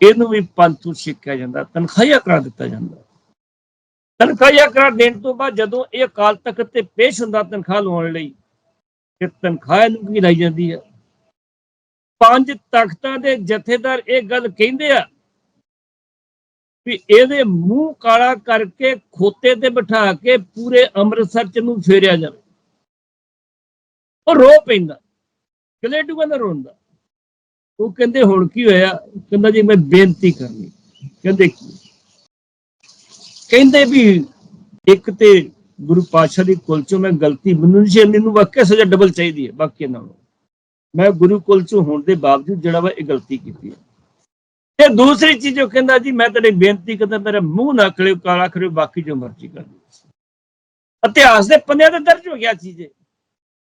ਇਹਨੂੰ ਵੀ ਪੰਥੂ ਸਿੱਖਿਆ ਜਾਂਦਾ, ਤਨਖਾਹਿਆ ਕਰਾ ਦਿੱਤਾ ਜਾਂਦਾ। ਤਨਖਾਹਿਆ ਕਰਾ ਦੇਣ ਤੋਂ ਬਾਅਦ ਜਦੋਂ ਇਹ ਅਕਾਲ ਤਖਤ ਤੇ ਪੇਸ਼ ਹੁੰਦਾ ਤਨਖਾਹ ਲਵਾਉਣ ਲਈ, ਤੇ ਤਨਖਾਹ ਨੂੰ ਵੀ ਲਾਈ ਜਾਂਦੀ ਹੈ। ਪੰਜ ਤਖਤਾਂ ਦੇ ਜਥੇਦਾਰ ਇਹ ਗੱਲ ਕਹਿੰਦੇ ਆ ਵੀ ਇਹਦੇ ਮੂੰਹ ਕਾਲਾ ਕਰਕੇ ਖੋਤੇ ਤੇ ਬਿਠਾ ਕੇ ਪੂਰੇ ਅੰਮ੍ਰਿਤਸਰ ਚ ਨੂੰ ਫੇਰਿਆ ਜਾਵੇ। ਉਹ ਰੋ ਪੈਂਦਾ ਕਲੇਟੂ ਕਹਿੰਦਾ ਰੋਂਦਾ। ਉਹ ਕਹਿੰਦੇ, ਹੁਣ ਕੀ ਹੋਇਆ? ਕਹਿੰਦਾ, ਜੀ, ਮੈਂ ਬੇਨਤੀ ਕਰਨੀ। ਕਹਿੰਦੇ ਕੀ ਕਹਿੰਦੇ ਵੀ ਇੱਕ ਤੇ ਗੁਰੂ ਪਾਤਸ਼ਾਹ ਦੀ ਕੁਲ ਚੋਂ ਮੈਂ ਗਲਤੀ, ਮੈਨੂੰ ਨਹੀਂ ਸੀ ਨੂੰ ਵਾਕਿਆ ਸਜ਼ਾ ਡਬਲ ਚਾਹੀਦੀ ਹੈ ਬਾਕੀ ਨਾਲੋਂ। ਮੈਂ ਗੁਰੂ ਕੁਲ ਹੋਣ ਦੇ ਬਾਵਜੂਦ ਜਿਹੜਾ ਵਾ ਇਹ ਗਲਤੀ ਕੀਤੀ ਹੈ। ਤੇ ਦੂਸਰੀ ਚੀਜ਼ ਉਹ ਕਹਿੰਦਾ ਜੀ ਮੈਂ ਤੇਰੀ ਬੇਨਤੀ ਕਰਦਾ ਮੇਰਾ ਮੂੰਹ ਨਾ ਖਲਿਓ ਕਾਲਾ ਕਰਿਓ ਬਾਕੀ ਜੋ ਮਰਜ਼ੀ ਕਰ ਇਤਿਹਾਸ ਦੇ ਪੰਨਿਆਂ ਤੇ ਦਰਜ ਹੋ ਗਿਆ ਚੀਜ਼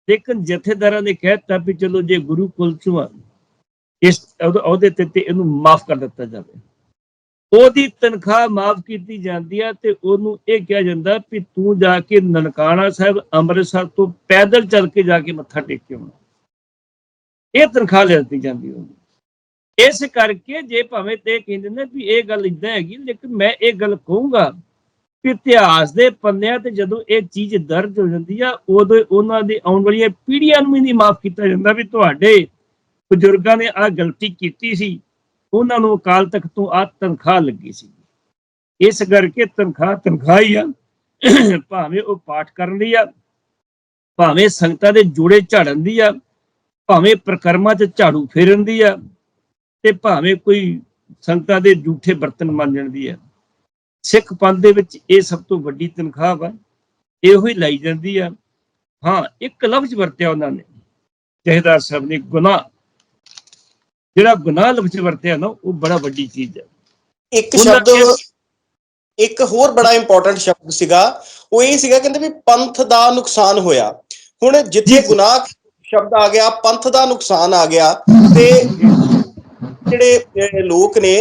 ਲੇਕਿਨ ਜਥੇਦਾਰਾਂ ਨੇ ਕਹਿਤਾ ਵੀ ਚਲੋ ਜੇ ਗੁਰੂ ਕੁਲ ਆ, ਇਸ ਉਹਦੇ- ਤੇ ਤੇ ਇਹਨੂੰ ਮਾਫ ਕਰ ਦਿੱਤਾ ਜਾਵੇ। ਉਹਦੀ ਤਨਖਾਹ ਮਾਫ ਕੀਤੀ ਜਾਂਦੀ ਆ ਤੇ ਉਹਨੂੰ ਇਹ ਕਿਹਾ ਜਾਂਦਾ ਵੀ ਤੂੰ ਜਾ ਕੇ ਨਨਕਾਣਾ ਸਾਹਿਬ ਅੰਮ੍ਰਿਤਸਰ ਤੋਂ ਪੈਦਲ ਚੱਲ ਕੇ ਜਾ ਕੇ ਮੱਥਾ ਟੇਕ ਕੇ ਆਉਣਾ। ਇਹ ਤਨਖਾਹ ਲੈ ਦਿੱਤੀ ਜਾਂਦੀ ਉਹਨੂੰ। ਇਸ ਕਰਕੇ ਜੇ ਭਾਵੇਂ ਤੇ ਕਹਿੰਦੇ ਨੇ ਵੀ ਇਹ ਗੱਲ ਇਦਾਂ ਹੈਗੀ ਲੇਕਿਨ ਮੈਂ ਇਹ ਗੱਲ ਕਹੂੰਗਾ ਕਿ ਇਤਿਹਾਸ ਦੇ ਪੰਨਿਆਂ ਤੇ ਜਦੋਂ ਇਹ ਚੀਜ਼ ਦਰਜ ਹੋ ਜਾਂਦੀ ਆ, ਉਦੋਂ ਉਹਨਾਂ ਦੀ ਆਉਣ ਵਾਲੀਆਂ ਪੀੜ੍ਹੀਆਂ ਨੂੰ ਵੀ ਨਹੀਂ ਮਾਫ ਕੀਤਾ ਜਾਂਦਾ ਵੀ ਤੁਹਾਡੇ ਬਜ਼ੁਰਗਾਂ ਨੇ ਆ ਗਲਤੀ ਕੀਤੀ ਸੀ। ਉਹਨਾਂ ਨੂੰ ਅਕਾਲ ਤਖਤ ਤੋਂ ਆ ਤਨਖਾਹ ਲੱਗੀ ਸੀ। ਇਸ ਕਰਕੇ ਤਨਖਾਹ ਤਨਖਾਹ ਹੀ ਆ। ਭਾਵੇਂ ਉਹ ਪਾਠ ਕਰਨ ਦੀ ਆ, ਭਾਵੇਂ ਸੰਗਤਾਂ ਦੇ ਜੋੜੇ ਝਾੜਨ ਦੀ ਆ ਭਾਵੇਂ ਪ੍ਰਕਰਮਾਂ 'ਚ ਝਾੜੂ ਫੇਰਨ ਦੀ ਆ ਤੇ ਭਾਵੇਂ ਕੋਈ ਸੰਗਤਾਂ ਦੇ ਝੂਠੇ ਬਰਤਨ ਮਾਂਜਣ ਦੀ ਆ। ਸਿੱਖ ਪੰਥ ਦੇ ਵਿੱਚ ਇਹ ਸਭ ਤੋਂ ਵੱਡੀ ਤਨਖਾਹ ਵਾ ਇਹੋ ਹੀ ਲਾਈ ਜਾਂਦੀ ਆ। ਹਾਂ ਇੱਕ ਲਫ਼ਜ਼ ਵਰਤਿਆ ਉਹਨਾਂ ਨੇ ਜਹਦਾਰ ਸਾਹਿਬ ਨੇ ਗੁਨਾਹ। ਜਿਹੜਾ ਗੁਨਾਹ ਲਫ਼ਜ਼ ਵਰਤਿਆ ਨਾ ਉਹ ਬੜਾ ਵੱਡੀ ਚੀਜ਼ ਹੈ ਇੱਕ ਸ਼ਬਦ ਇੱਕ ਹੋਰ ਬੜਾ ਇੰਪੋਰਟੈਂਟ ਸ਼ਬਦ ਸੀਗਾ ਉਹ ਇਹ ਸੀਗਾ ਕਹਿੰਦੇ ਵੀ ਪੰਥ ਦਾ ਨੁਕਸਾਨ ਹੋਇਆ। ਹੁਣ ਜਿੱਥੇ ਗੁਨਾਹ ਸ਼ਬਦ ਆ ਗਿਆ, ਪੰਥ ਦਾ ਨੁਕਸਾਨ ਆ ਗਿਆ। ਤੇ ਜਿਹੜੇ ਲੋਕ ਨੇ,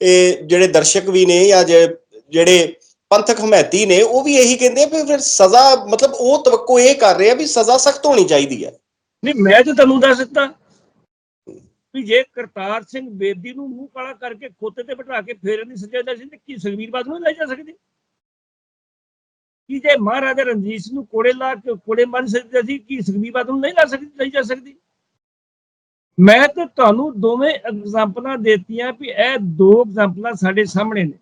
ਇਹ ਜਿਹੜੇ ਦਰਸ਼ਕ ਵੀ ਨੇ ਜਾਂ ਜਿਹੜੇ ਪੰਥਕ ਹਮਾਇਤੀ ਨੇ, ਉਹ ਵੀ ਇਹੀ ਕਹਿੰਦੇ ਆ ਵੀ ਫਿਰ ਸਜ਼ਾ, ਮਤਲਬ ਉਹ ਤਵੱਕੋ ਇਹ ਕਰ ਰਹੇ ਆ ਵੀ ਸਜ਼ਾ ਸਖਤ ਹੋਣੀ ਚਾਹੀਦੀ ਹੈ ਨਹੀਂ, ਮੈਂ ਤਾਂ ਤੁਹਾਨੂੰ ਦੱਸ ਦਿੱਤਾ ਵੀ ਜੇ ਕਰਤਾਰ ਸਿੰਘ ਬੇਦੀ ਨੂੰ ਮੂੰਹ ਕਾਲਾ ਕਰਕੇ ਖੋਤੇ ਤੇ ਬਿਠਾ ਕੇ ਫੇਰਨ ਦੀ ਸਜ਼ਾ ਦਾ ਸੀ ਤੇ ਕੀ ਸੁਖਬੀਰ ਬਾਦਲ ਨੂੰ ਲੈ ਜਾ ਸਕਦੇ? ਕਿ ਜੇ ਮਹਾਰਾਜਾ ਰਣਜੀਤ ਸਿੰਘ ਨੂੰ ਕੋੜੇ ਲਾ ਕੇ ਕੋੜੇ ਮਾਰ ਸਕਦੇ ਸੀ, ਕੀ ਸੁਖਬੀਰ ਬਾਦਲ ਨੂੰ ਨਹੀਂ ਲਾ ਸਕਦੀ ਲਈ ਜਾ ਸਕਦੀ? ਮੈਂ ਤਾਂ ਤੁਹਾਨੂੰ ਦੋਵੇਂ ਐਗਜ਼ਾਮਪਲਾਂ ਦੇਤੀਆਂ ਵੀ ਇਹ ਦੋ ਐਗਜ਼ਾਮਪਲਾਂ ਸਾਡੇ ਸਾਹਮਣੇ ਨੇ।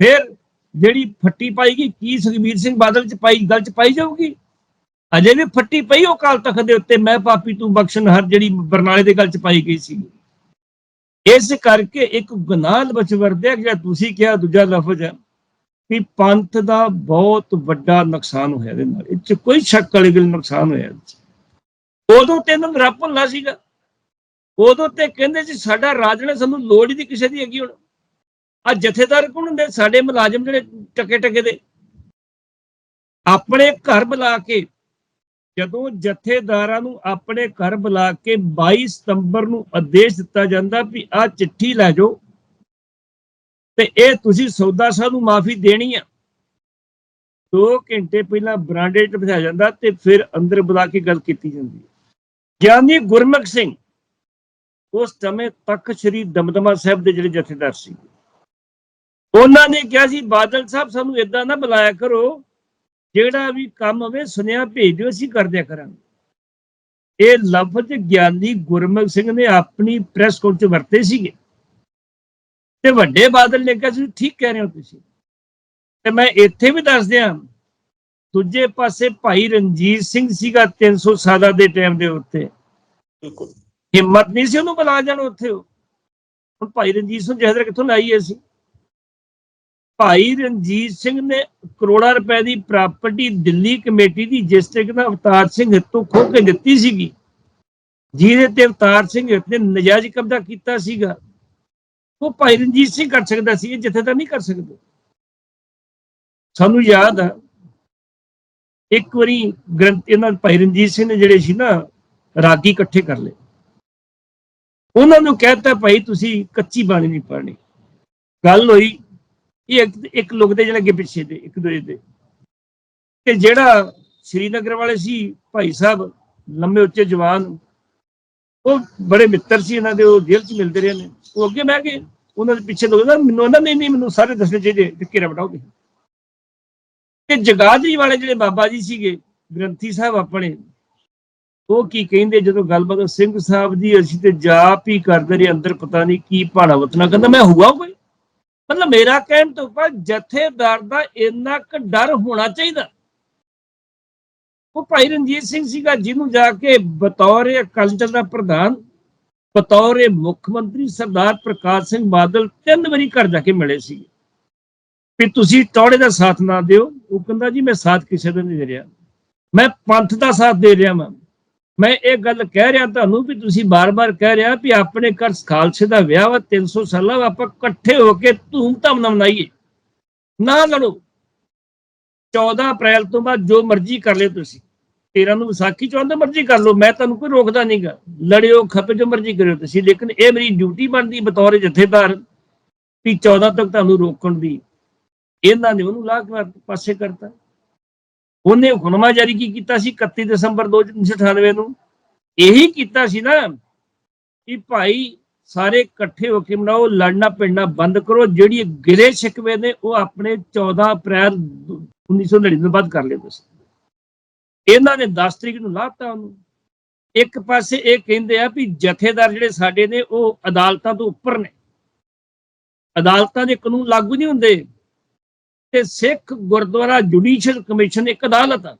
ਫਿਰ ਜਿਹੜੀ ਫੱਟੀ ਪਾਈ ਗਈ ਕੀ ਸੁਖਬੀਰ ਸਿੰਘ ਬਾਦਲ ਚ ਪਾਈ, ਗੱਲ ਚ ਪਾਈ ਜਾਊਗੀ? ਅਜੇ ਵੀ ਫੱਟੀ ਪਈ ਉਹ ਕਾਲ ਤਖਤ ਦੇ ਉੱਤੇ, ਮੈਂ ਪਾਪੀ ਤੂੰ ਬਖਸ਼ਣ ਹਰ ਜਿਹੜੀ ਬਰਨਾਲੇ ਦੇ ਗੱਲ ਚ ਪਾਈ ਗਈ ਸੀ। ਇਸ ਕਰਕੇ ਇੱਕ ਗੁਨਾਹ ਬਚ ਵਰਦਿਆ ਜਿਹੜਾ ਤੁਸੀਂ ਕਿਹਾ, ਦੂਜਾ ਲਫ਼ਜ਼ ਹੈ। ਕਿ ਪੰਥ ਦਾ ਬਹੁਤ ਵੱਡਾ ਨੁਕਸਾਨ ਹੋਇਆ ਇਹਦੇ ਨਾਲ। ਇਹ ਚ ਕੋਈ ਸ਼ੱਕ ਵਾਲੀ ਗੱਲ ਨੁਕਸਾਨ ਹੋਇਆ ਉਦੋਂ ਤੇ ਇਹਨਾਂ ਨੂੰ ਰੱਬ ਭੁੱਲਾ ਸੀਗਾ। ਉਦੋਂ ਤੇ ਕਹਿੰਦੇ ਸੀ, ਸਾਡਾ ਰਾਜ ਨੇ ਸਾਨੂੰ ਲੋੜ ਹੀ ਨਹੀਂ ਕਿਸੇ ਦੀ ਹੈਗੀ ਹੁਣ। ਆ ਜਥੇਦਾਰ ਕੌਣ ਹੁੰਦੇ? ਸਾਡੇ ਮੁਲਾਜ਼ਮ ਜਿਹੜੇ ਟਕੇ ਟਕੇ ਦੇ। ਆਪਣੇ ਘਰ ਬੁਲਾ ਕੇ, ਜਦੋਂ ਜਥੇਦਾਰਾਂ ਨੂੰ ਆਪਣੇ ਘਰ ਬੁਲਾ ਕੇ 22 ਸਤੰਬਰ ਨੂੰ ਆਦੇਸ਼ ਦਿੱਤਾ ਜਾਂਦਾ ਵੀ ਆ ਚਿੱਠੀ ਲੈ ਜਾਓ ਤੇ ਇਹ ਤੁਸੀਂ ਸੌਦਾ ਸਾਹਿਬ ਨੂੰ ਮਾਫੀ ਦੇਣੀ ਆ। 2 ਘੰਟੇ ਪਹਿਲਾਂ ਬ੍ਰਾਂਡੇਡ 'ਚ ਬਿਠਾਇਆ ਜਾਂਦਾ ਤੇ ਫਿਰ ਅੰਦਰ ਬੁਲਾ ਕੇ ਗੱਲ ਕੀਤੀ ਜਾਂਦੀ ਹੈ ਗਿਆਨੀ ਗੁਰਮੁਖ ਸਿੰਘ ਉਸ ਸਮੇਂ ਤੱਕ ਸ੍ਰੀ ਦਮਦਮਾ ਸਾਹਿਬ ਦੇ ਜਿਹੜੇ ਜਥੇਦਾਰ ਸੀ। ਉਹਨਾਂ ਨੇ ਕਿਹਾ ਸੀ, ਬਾਦਲ ਸਾਹਿਬ ਸਾਨੂੰ ਇਦਾਂ ਨਾ ਬੁਲਾਇਆ ਕਰੋ, ਜਿਹੜਾ ਵੀ ਕੰਮ ਹੋਵੇ ਸੁਨੇਹਾ ਭੇਜ ਦਿਓ, ਅਸੀਂ ਕਰ ਦਿਆ ਕਰਾਂਗੇ। ਇਹ ਲਫ਼ਜ਼ ਗਿਆਨੀ ਗੁਰਮੁਖ ਸਿੰਘ ਨੇ ਆਪਣੀ ਪ੍ਰੈਸ ਕਾਨਫਰੰਸ 'ਚ ਵਰਤੇ ਸੀਗੇ। ਤੇ ਵੱਡੇ ਬਾਦਲ ਨੇ ਕਿਹਾ ਸੀ ਠੀਕ ਕਹਿ ਰਹੇ ਹੋ ਤੁਸੀਂ। ਤੇ ਮੈਂ ਇੱਥੇ ਵੀ ਦੱਸ ਦਿਆਂ ਦੂਜੇ ਪਾਸੇ ਭਾਈ ਰਣਜੀਤ ਸਿੰਘ ਸੀਗਾ 300 ਸਾਲਾਂ ਦੇ ਟਾਈਮ ਦੇ ਉੱਤੇ। ਬਿਲਕੁਲ। ਹਿੰਮਤ ਨਹੀਂ ਸੀ ਉਹਨੂੰ ਬੁਲਾ ਜਾਣ ਉੱਥੇ। ਹੁਣ ਭਾਈ ਰਣਜੀਤ ਸਿੰਘ ਜਹਦਰ ਕਿੱਥੋਂ ਲਾਈ ਅਸੀਂ? ਭਾਈ ਰਣਜੀਤ ਸਿੰਘ ਨੇ ਕਰੋੜਾਂ ਰੁਪਏ ਦੀ ਪ੍ਰਾਪਰਟੀ ਦਿੱਲੀ ਕਮੇਟੀ ਦੀ ਜਿਸ ਤੇ ਕਹਿੰਦਾ ਅਵਤਾਰ ਸਿੰਘ ਹਿੱਤੋਂ ਖੋਹ ਕੇ ਦਿੱਤੀ ਸੀਗੀ। ਜਿਹਦੇ ਤੇ ਅਵਤਾਰ ਸਿੰਘ ਹਿੱਤ ਨੇ ਨਜਾਇਜ਼ ਕਬਜ਼ਾ ਕੀਤਾ ਸੀਗਾ। ਉਹ ਭਾਈ ਰਣਜੀਤ ਸਿੰਘ ਕਰ ਸਕਦਾ ਸੀ, ਇਹ ਜਿੱਥੇ ਤਾਂ ਨਹੀਂ ਕਰ ਸਕਦੇ। ਸਾਨੂੰ ਯਾਦ ਆ, ਇੱਕ ਵਾਰੀ ਗ੍ਰੰਥ, ਇਹਨਾਂ ਭਾਈ ਰਣਜੀਤ ਸਿੰਘ ਨੇ ਜਿਹੜੇ ਸੀ ਨਾ, ਰਾਗੀ ਇਕੱਠੇ ਕਰ ਲਏ। ਉਹਨਾਂ ਨੂੰ ਕਹਿਤਾ ਭਾਈ ਤੁਸੀਂ ਕੱਚੀ ਬਾਣੀ ਨਹੀਂ ਪੜ੍ਹਨੀ। ਗੱਲ ਹੋਈ, ਇਹ ਇੱਕ ਇੱਕ ਲੋਕ ਦੇ ਜਿਹੜੇ ਅੱਗੇ ਪਿੱਛੇ ਦੇ, ਇੱਕ ਦੂਜੇ ਦੇ। ਤੇ ਜਿਹੜਾ ਸ਼੍ਰੀਨਗਰ ਵਾਲੇ ਸੀ, ਭਾਈ ਸਾਹਿਬ, ਲੰਮੇ ਉੱਚੇ ਜਵਾਨ, ਉਹ ਬੜੇ ਮਿੱਤਰ ਸੀ ਇਹਨਾਂ ਦੇ, ਉਹ ਜੇਲ੍ਹ 'ਚ ਮਿਲਦੇ ਰਹੇ ਨੇ। ਉਹ ਅੱਗੇ ਬਹਿ ਗਏ। ਉਹਨਾਂ ਦੇ ਪਿੱਛੇ ਲੋਕ ਮੈਨੂੰ ਉਹਨਾਂ ਨਹੀਂ ਨਹੀਂ ਮੈਨੂੰ ਸਾਰੇ ਦੱਸਣੇ ਚਾਹੀਦੇ ਤੇ ਘੇਰਾ ਬਟਾਓਗੇ ਤੇ ਜਗਾਦਰੀ ਵਾਲੇ ਜਿਹੜੇ ਬਾਬਾ ਜੀ ਸੀਗੇ, ਗ੍ਰੰਥੀ ਸਾਹਿਬ ਆਪਣੇ, ਉਹ ਕੀ ਕਹਿੰਦੇ ਜਦੋਂ ਗੱਲਬਾਤ ਸਿੰਘ ਸਾਹਿਬ ਜੀ, ਅਸੀਂ ਤੇ ਜਾਪ ਹੀ ਕਰਦੇ ਰਹੇ, ਅੰਦਰ ਪਤਾ ਨਹੀਂ ਕੀ ਭਾਣਾ ਵਤਨਾ ਕਹਿੰਦਾ, ਮੈਂ ਹੁਆ ਕੋਈ? ਮਤਲਬ ਮੇਰਾ ਕਹਿਣ ਤੋਂ ਬਾਅਦ ਜਥੇਦਾਰ ਦਾ ਇੰਨਾ ਕੁ ਡਰ ਹੋਣਾ ਚਾਹੀਦਾ। ਉਹ ਭਾਈ ਰਣਜੀਤ ਸਿੰਘ ਸੀਗਾ, ਜਿਹਨੂੰ ਜਾ ਕੇ ਬਤੌਰ ਅਕਾਲੀ ਦਲ ਦਾ ਪ੍ਰਧਾਨ ਬਤੌਰ ਮੁੱਖ ਮੰਤਰੀ ਸਰਦਾਰ ਪ੍ਰਕਾਸ਼ ਸਿੰਘ ਬਾਦਲ ਤਿੰਨ ਵਾਰੀ ਘਰ ਜਾ ਕੇ ਮਿਲੇ ਸੀ। ਵੀ ਤੁਸੀਂ ਟੌੜੇ ਦਾ ਸਾਥ ਨਾ ਦਿਓ। ਉਹ ਕਹਿੰਦਾ, ਜੀ, ਮੈਂ ਸਾਥ ਕਿਸੇ ਦਾ ਨਹੀਂ ਦੇ ਰਿਹਾ। ਮੈਂ ਪੰਥ ਦਾ ਸਾਥ ਦੇ ਰਿਹਾ ਮੈਂ ਮੈਂ ਇਹ ਗੱਲ ਕਹਿ ਰਿਹਾ ਤੁਹਾਨੂੰ ਵੀ ਤੁਸੀਂ ਬਾਰ-ਬਾਰ ਕਹਿ ਰਿਹਾ ਵੀ ਆਪਣੇ ਘਰ ਖਾਲਸੇ ਦਾ ਵਿਆਹ ਵਾ 300 ਸਾਲਾਂ ਦਾ ਆਪਾਂ ਇਕੱਠੇ ਹੋ ਕੇ ਧੂਮ-ਧਾਮ ਨਾਲ ਮਨਾਈਏ। ਨਾ ਲੜੋ। 14 ਅਪ੍ਰੈਲ ਤੋਂ ਬਾਅਦ ਜੋ ਮਰਜ਼ੀ ਕਰ ਲਿਓ ਤੁਸੀਂ। 13 ਨੂੰ ਵਿਸਾਖੀ ਚਾਹੁੰਦੇ ਮਰਜ਼ੀ ਕਰ ਲਓ, ਮੈਂ ਤੁਹਾਨੂੰ ਕੋਈ ਰੋਕਦਾ ਨਹੀਂਗਾ ਲੜਿਓ ਖੱਪੇ ਜੋ ਮਰਜ਼ੀ ਕਰਿਓ ਤੁਸੀਂ, ਲੇਕਿਨ ਇਹ ਮੇਰੀ ਡਿਊਟੀ ਬਣਦੀ ਬਤੌਰ ਜਥੇਦਾਰ ਵੀ 14 ਤੱਕ ਤੁਹਾਨੂੰ ਰੋਕਣ ਦੀ। ਇਹਨਾਂ ਨੇ ਉਹਨੂੰ ਲਾ ਕੇ ਪਾਸੇ ਕਰਤਾ। ਉਹਨੇ ਹੁਕਮਨਾਮਾ ਜਾਰੀ ਕੀ ਕੀਤਾ ਸੀ? 31 ਦਸੰਬਰ 1998 ਨੂੰ। ਇਹੀ ਕੀਤਾ ਸੀ ਨਾ ਕਿ ਭਾਈ, ਸਾਰੇ ਇਕੱਠੇ ਹੋ ਕੇ ਮਨਾਓ, ਲੜਨਾ ਪਿੜਨਾ ਬੰਦ ਕਰੋ। ਜਿਹੜੀ ਗਿਰੇ ਸ਼ਿਕਵੇ ਨੇ, ਉਹ ਆਪਣੇ 14 ਅਪ੍ਰੈਲ 1999 ਬਾਅਦ ਕਰ ਲਿਓ ਤੁਸੀਂ। ਇਹਨਾਂ ਨੇ 10 ਤਰੀਕ ਨੂੰ ਲਾਤਾ ਉਹਨੂੰ। ਇੱਕ ਪਾਸੇ ਇਹ ਕਹਿੰਦੇ ਆ ਵੀ ਜਥੇਦਾਰ ਜਿਹੜੇ ਸਾਡੇ ਨੇ, ਉਹ ਅਦਾਲਤਾਂ ਤੋਂ ਉੱਪਰ ਨੇ। ਅਦਾਲਤਾਂ ਦੇ ਕਾਨੂੰਨ ਲਾਗੂ ਨਹੀਂ ਹੁੰਦੇ। ਤੇ ਸਿੱਖ ਗੁਰਦੁਆਰਾ ਜੁਡੀਸ਼ੀਅਲ ਕਮਿਸ਼ਨ ਇੱਕ ਅਦਾਲਤ ਆ।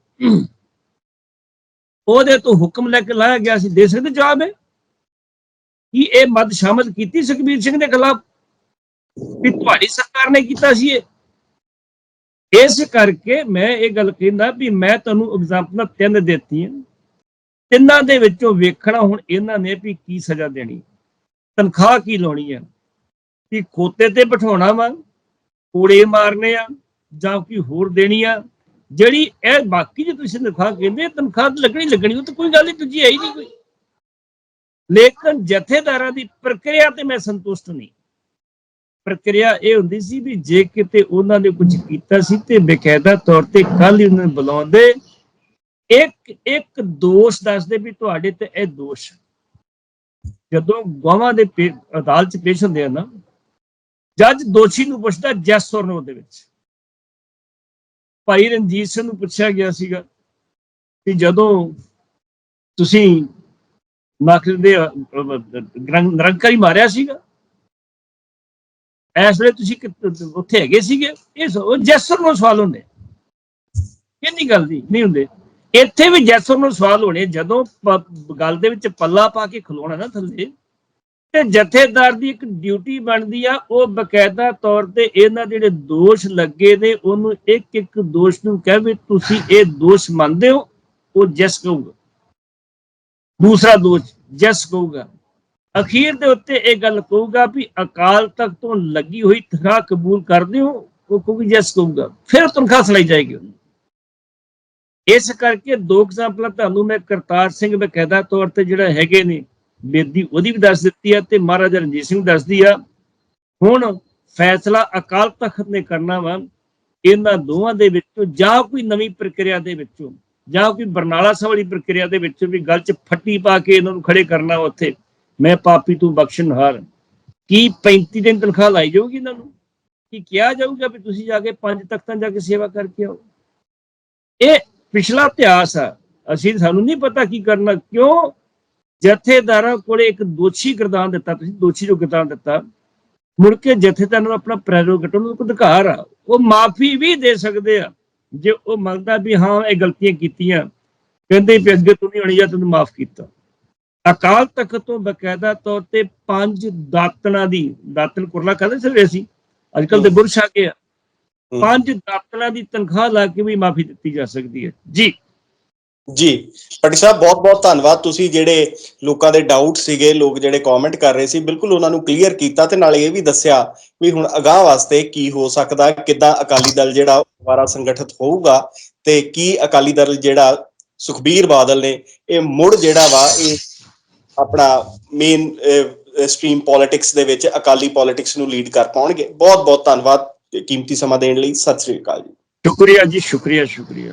ਉਹਦੇ ਤੋਂ ਹੁਕਮ ਲੈ ਕੇ ਲਾਇਆ ਗਿਆ ਸੀ। ਦੇ ਸਕਦੇ ਜਵਾਬ ਹੈ ਕਿ ਇਹ ਮਦ ਸ਼ਾਮਲ ਕੀਤੀ ਸੁਖਬੀਰ ਸਿੰਘ ਦੇ ਖਿਲਾਫ? ਵੀ ਤੁਹਾਡੀ ਸਰਕਾਰ ਨੇ ਕੀਤਾ ਸੀ ਇਹ? ਇਸ ਕਰਕੇ ਮੈਂ ਇਹ ਗੱਲ ਕਹਿੰਦਾ ਵੀ ਮੈਂ ਤੁਹਾਨੂੰ ਐਗਜ਼ਾਮਪਲਾਂ ਤਿੰਨ ਦਿੱਤੀਆਂ। ਤਿੰਨਾਂ ਦੇ ਵਿੱਚੋਂ ਵੇਖਣਾ ਹੁਣ ਇਹਨਾਂ ਨੇ ਵੀ ਕੀ ਸਜ਼ਾ ਦੇਣੀ। ਤਨਖਾਹ ਕੀ ਲਾਉਣੀ ਆ? ਕਿ ਖੋਤੇ ਤੇ ਬਿਠਾਉਣਾ ਵਾ, ਕੋੜੇ ਮਾਰਨੇ ਆ, ਜਾਂ ਕੋਈ ਹੋਰ ਦੇਣੀ ਆ। ਜਿਹੜੀ ਇਹ ਬਾਕੀ ਜੇ ਤੁਸੀਂ ਤਨਖਾਹ ਕਹਿੰਦੇ, ਤਨਖਾਹ ਤਾਂ ਲੱਗਣੀ ਲੱਗਣੀ, ਉਹ ਤਾਂ ਕੋਈ ਗੱਲ ਨਹੀਂ, ਦੂਜੀ ਹੈ ਹੀ ਨਹੀਂ ਕੋਈ। ਲੇਕਿਨ ਜਥੇਦਾਰਾਂ ਦੀ ਪ੍ਰਕਿਰਿਆ ਤੇ ਮੈਂ ਸੰਤੁਸ਼ਟ ਨਹੀਂ। ਪ੍ਰਕਿਰਿਆ ਇਹ ਹੁੰਦੀ ਸੀ ਵੀ ਜੇ ਕਿਤੇ ਉਹਨਾਂ ਨੇ ਕੁਝ ਕੀਤਾ ਸੀ ਤੇ ਬਕਾਇਦਾ ਤੌਰ ਤੇ ਕੱਲ ਹੀ ਉਹਨਾਂ ਨੂੰ ਬੁਲਾਉਂਦੇ। ਇੱਕ ਇੱਕ ਦੋਸ਼ ਦੱਸਦੇ ਵੀ ਤੁਹਾਡੇ ਤੇ ਇਹ ਦੋਸ਼ ਜਦੋਂ ਗਵਾਹਾਂ ਦੇ ਪੇ- ਅਦਾਲਤ ਚ ਪੇਸ਼ ਹੁੰਦੇ ਆ ਨਾ, ਜੱਜ ਦੋਸ਼ੀ ਨੂੰ ਪੁੱਛਦਾ ਜੈਸ ਔਰ ਨੋ ਦੇ ਵਿੱਚ। ਭਾਈ ਰਣਜੀਤ ਸਿੰਘ ਨੂੰ ਪੁੱਛਿਆ ਗਿਆ ਸੀਗਾ ਕਿ ਜਦੋਂ ਤੁਸੀਂ ਨਾਖਰ ਦੇ ਨਿਰੰਕਾਰੀ ਮਾਰਿਆ ਸੀਗਾ ਇਸ ਵੇਲੇ ਤੁਸੀਂ ਕਿ- ਉੱਥੇ ਹੈਗੇ ਸੀਗੇ। ਇਹ ਸ- ਉਹ ਜੈਸਰ ਨੂੰ ਸਵਾਲ ਹੁੰਦੇ। ਕਿੰਨੀ ਗੱਲ ਦੀ? ਨਹੀਂ ਹੁੰਦੇ। ਇੱਥੇ ਵੀ ਜੈਸਰ ਨੂੰ ਸਵਾਲ ਹੋਣੇ। ਜਦੋਂ ਪ- ਗੱਲ ਦੇ ਵਿੱਚ ਪੱਲਾ ਪਾ ਕੇ ਖਲੋਣਾ ਨਾ ਥੱਲੇ, ਤੇ ਜਥੇਦਾਰ ਦੀ ਇੱਕ ਡਿਊਟੀ ਬਣਦੀ ਆ। ਉਹ ਬਕਾਇਦਾ ਤੌਰ ਤੇ ਇਹਨਾਂ ਜਿਹੜੇ ਦੋਸ਼ ਲੱਗੇ ਨੇ, ਉਹਨੂੰ ਇੱਕ ਇੱਕ ਦੋਸ਼ ਨੂੰ ਕਹਿ ਵੀ ਤੁਸੀਂ ਇਹ ਦੋਸ਼ ਮੰਨਦੇ ਹੋ, ਉਹ ਜਸ ਕਹੂਗਾ। ਦੂਸਰਾ ਦੋਸ਼ ਜਸ ਕਹੂਗਾ। ਅਖੀਰ ਦੇ ਉੱਤੇ ਇਹ ਗੱਲ ਕਹੂਗਾ ਵੀ ਅਕਾਲ ਤਖਤ ਤੋਂ ਲੱਗੀ ਹੋਈ ਤਨਖਾਹ ਕਬੂਲ ਕਰਦੇ ਹੋ, ਉਹ ਕਹੂਗੀ ਜਸ ਕਹੂਗਾ, ਫਿਰ ਤਨਖਾਹ ਸਲਾਈ ਜਾਏਗੀ ਉਹਨੂੰ। ਇਸ ਕਰਕੇ ਦੋ ਐਗਜ਼ਾਮਪਲਾਂ ਤੁਹਾਨੂੰ ਮੈਂ ਕਰਤਾਰ ਸਿੰਘ ਬਕਾਇਦਾ ਤੌਰ ਤੇ ਜਿਹੜਾ ਹੈਗੇ ਨੇ ਬੇਦੀ ਉਹਦੀ ਵੀ ਦੱਸ ਦਿੱਤੀ ਆ ਤੇ ਮਹਾਰਾਜਾ ਰਣਜੀਤ ਸਿੰਘ ਦੱਸਦੀ ਆ, ਹੁਣ ਫੈਸਲਾ ਅਕਾਲ ਤਖਤ ਨੇ ਕਰਨਾ ਵਾ, ਇਹਨਾਂ ਦੋਵਾਂ ਦੇ ਵਿੱਚੋਂ ਜਾਂ ਕੋਈ ਨਵੀਂ ਪ੍ਰਕਿਰਿਆ ਦੇ ਵਿੱਚੋਂ, ਜਾਂ ਕੋਈ ਬਰਨਾਲਾ ਸਾਹਿਬ ਵਾਲੀ ਪ੍ਰਕਿਰਿਆ ਦੇ ਵਿੱਚੋਂ ਵੀ ਗੱਲ 'ਚ ਫੱਟੀ ਪਾ ਕੇ ਇਹਨਾਂ ਨੂੰ ਖੜੇ ਕਰਨਾ ਉੱਥੇ। ਮੈਂ ਪਾਪੀ ਤੂੰ ਬਖਸ਼ਣਹਾਰ ਕੀ 35 ਦਿਨ ਤਨਖਾਹ ਲਾਈ ਜਾਊਗੀ ਇਹਨਾਂ ਨੂੰ? ਕੀ ਕਿਹਾ ਜਾਊਗਾ ਵੀ ਤੁਸੀਂ ਜਾ ਕੇ ਪੰਜ ਤਖਤਾਂ ਜਾ ਕੇ ਸੇਵਾ ਕਰਕੇ ਆਓ? ਇਹ ਪਿਛਲਾ ਇਤਿਹਾਸ ਆ। ਅਸੀਂ ਸਾਨੂੰ ਨਹੀਂ ਪਤਾ ਕੀ ਕਰਨਾ। ਕਿਉਂ? ਜਥੇਦਾਰਾਂ ਕੋਲੇ ਇੱਕ ਦੋਸ਼ੀ ਗਰਦਾਨ ਦਿੱਤਾ। ਤੁਸੀਂ ਦੋਸ਼ੀ ਜੋ ਗਰਦਾਨ ਦਿੱਤਾ। ਮੁੜ ਕੇ ਜਥੇਦਾਰ ਨੂੰ ਆਪਣਾ ਪ੍ਰੈਰੋਗੇਟਿਵ ਨੂੰ ਅਧਿਕਾਰ ਆ। ਉਹ ਮਾਫੀ ਵੀ ਦੇ ਸਕਦੇ ਆ। ਜੇ ਉਹ ਮੰਗਦਾ ਵੀ ਹਾਂ, ਇਹ ਗਲਤੀਆਂ ਕੀਤੀਆਂ। ਕਹਿੰਦੇ ਵੀ ਅੱਗੇ ਤੂੰ ਨਹੀਂ ਹੋਣੀ ਜਾਂ ਤੈਨੂੰ ਮਾਫ ਕੀਤਾ। ਅਕਾਲ ਤਖਤ ਤੋਂ ਬਕਾਇਦਾ ਤੌਰ ਤੇ ਪੰਜ ਦਾਤਣਾ ਦੀ ਦਾਤਨ ਕੁਰਲਾ ਕਹਿੰਦੇ ਸੀ ਅਸੀਂ ਅੱਜ ਕੱਲ ਤੇ ਬੁਰਸ਼ ਆ। ਪੰਜ ਦਾਤਣਾ ਦੀ ਤਨਖਾਹ ਲਾ ਕੇ ਵੀ ਮਾਫੀ ਦਿੱਤੀ ਜਾ ਸਕਦੀ ਹੈ। ਜੀ। ਜੀ ਪਟੀ ਸਾਹਿਬ ਬਹੁਤ ਬਹੁਤ ਧੰਨਵਾਦ। ਤੁਸੀਂ ਜਿਹੜੇ ਲੋਕਾਂ ਦੇ ਡਾਊਟ ਸੀਗੇ ਲੋਕ ਜਿਹੜੇ ਕਮੈਂਟ ਕਰ ਰਹੇ ਸੀ ਬਿਲਕੁਲ ਉਹਨਾਂ ਨੂੰ ਕਲੀਅਰ ਕੀਤਾ ਤੇ ਨਾਲੇ ਇਹ ਵੀ ਦੱਸਿਆ ਵੀ ਹੁਣ ਅਗਾਹ ਵਾਸਤੇ ਕੀ ਹੋ ਸਕਦਾ ਕਿੱਦਾਂ ਅਕਾਲੀ ਦਲ ਜਿਹੜਾ ਦੁਬਾਰਾ ਸੰਗਠਿਤ ਹੋਊਗਾ ਤੇ ਕੀ ਅਕਾਲੀ ਦਲ ਜਿਹੜਾ ਸੁਖਬੀਰ ਬਾਦਲ ਨੇ ਇਹ ਮੁੜ ਜਿਹੜਾ ਵਾ ਇਹ ਆਪਣਾ ਮੇਨ ਸਟ੍ਰੀਮ ਪੋਲਿਟਿਕਸ ਦੇ ਵਿੱਚ ਅਕਾਲੀ ਪੋਲਿਟਿਕਸ ਨੂੰ ਲੀਡ ਕਰ ਪਾਉਣਗੇ। ਬਹੁਤ ਬਹੁਤ ਧੰਨਵਾਦ ਕੀਮਤੀ ਸਮਾਂ ਦੇਣ ਲਈ। ਸਤਿ ਸ੍ਰੀ ਅਕਾਲ ਜੀ। ਸ਼ੁਕਰੀਆ ਜੀ, ਸ਼ੁਕਰੀਆ ਸ਼ੁਕਰੀਆ।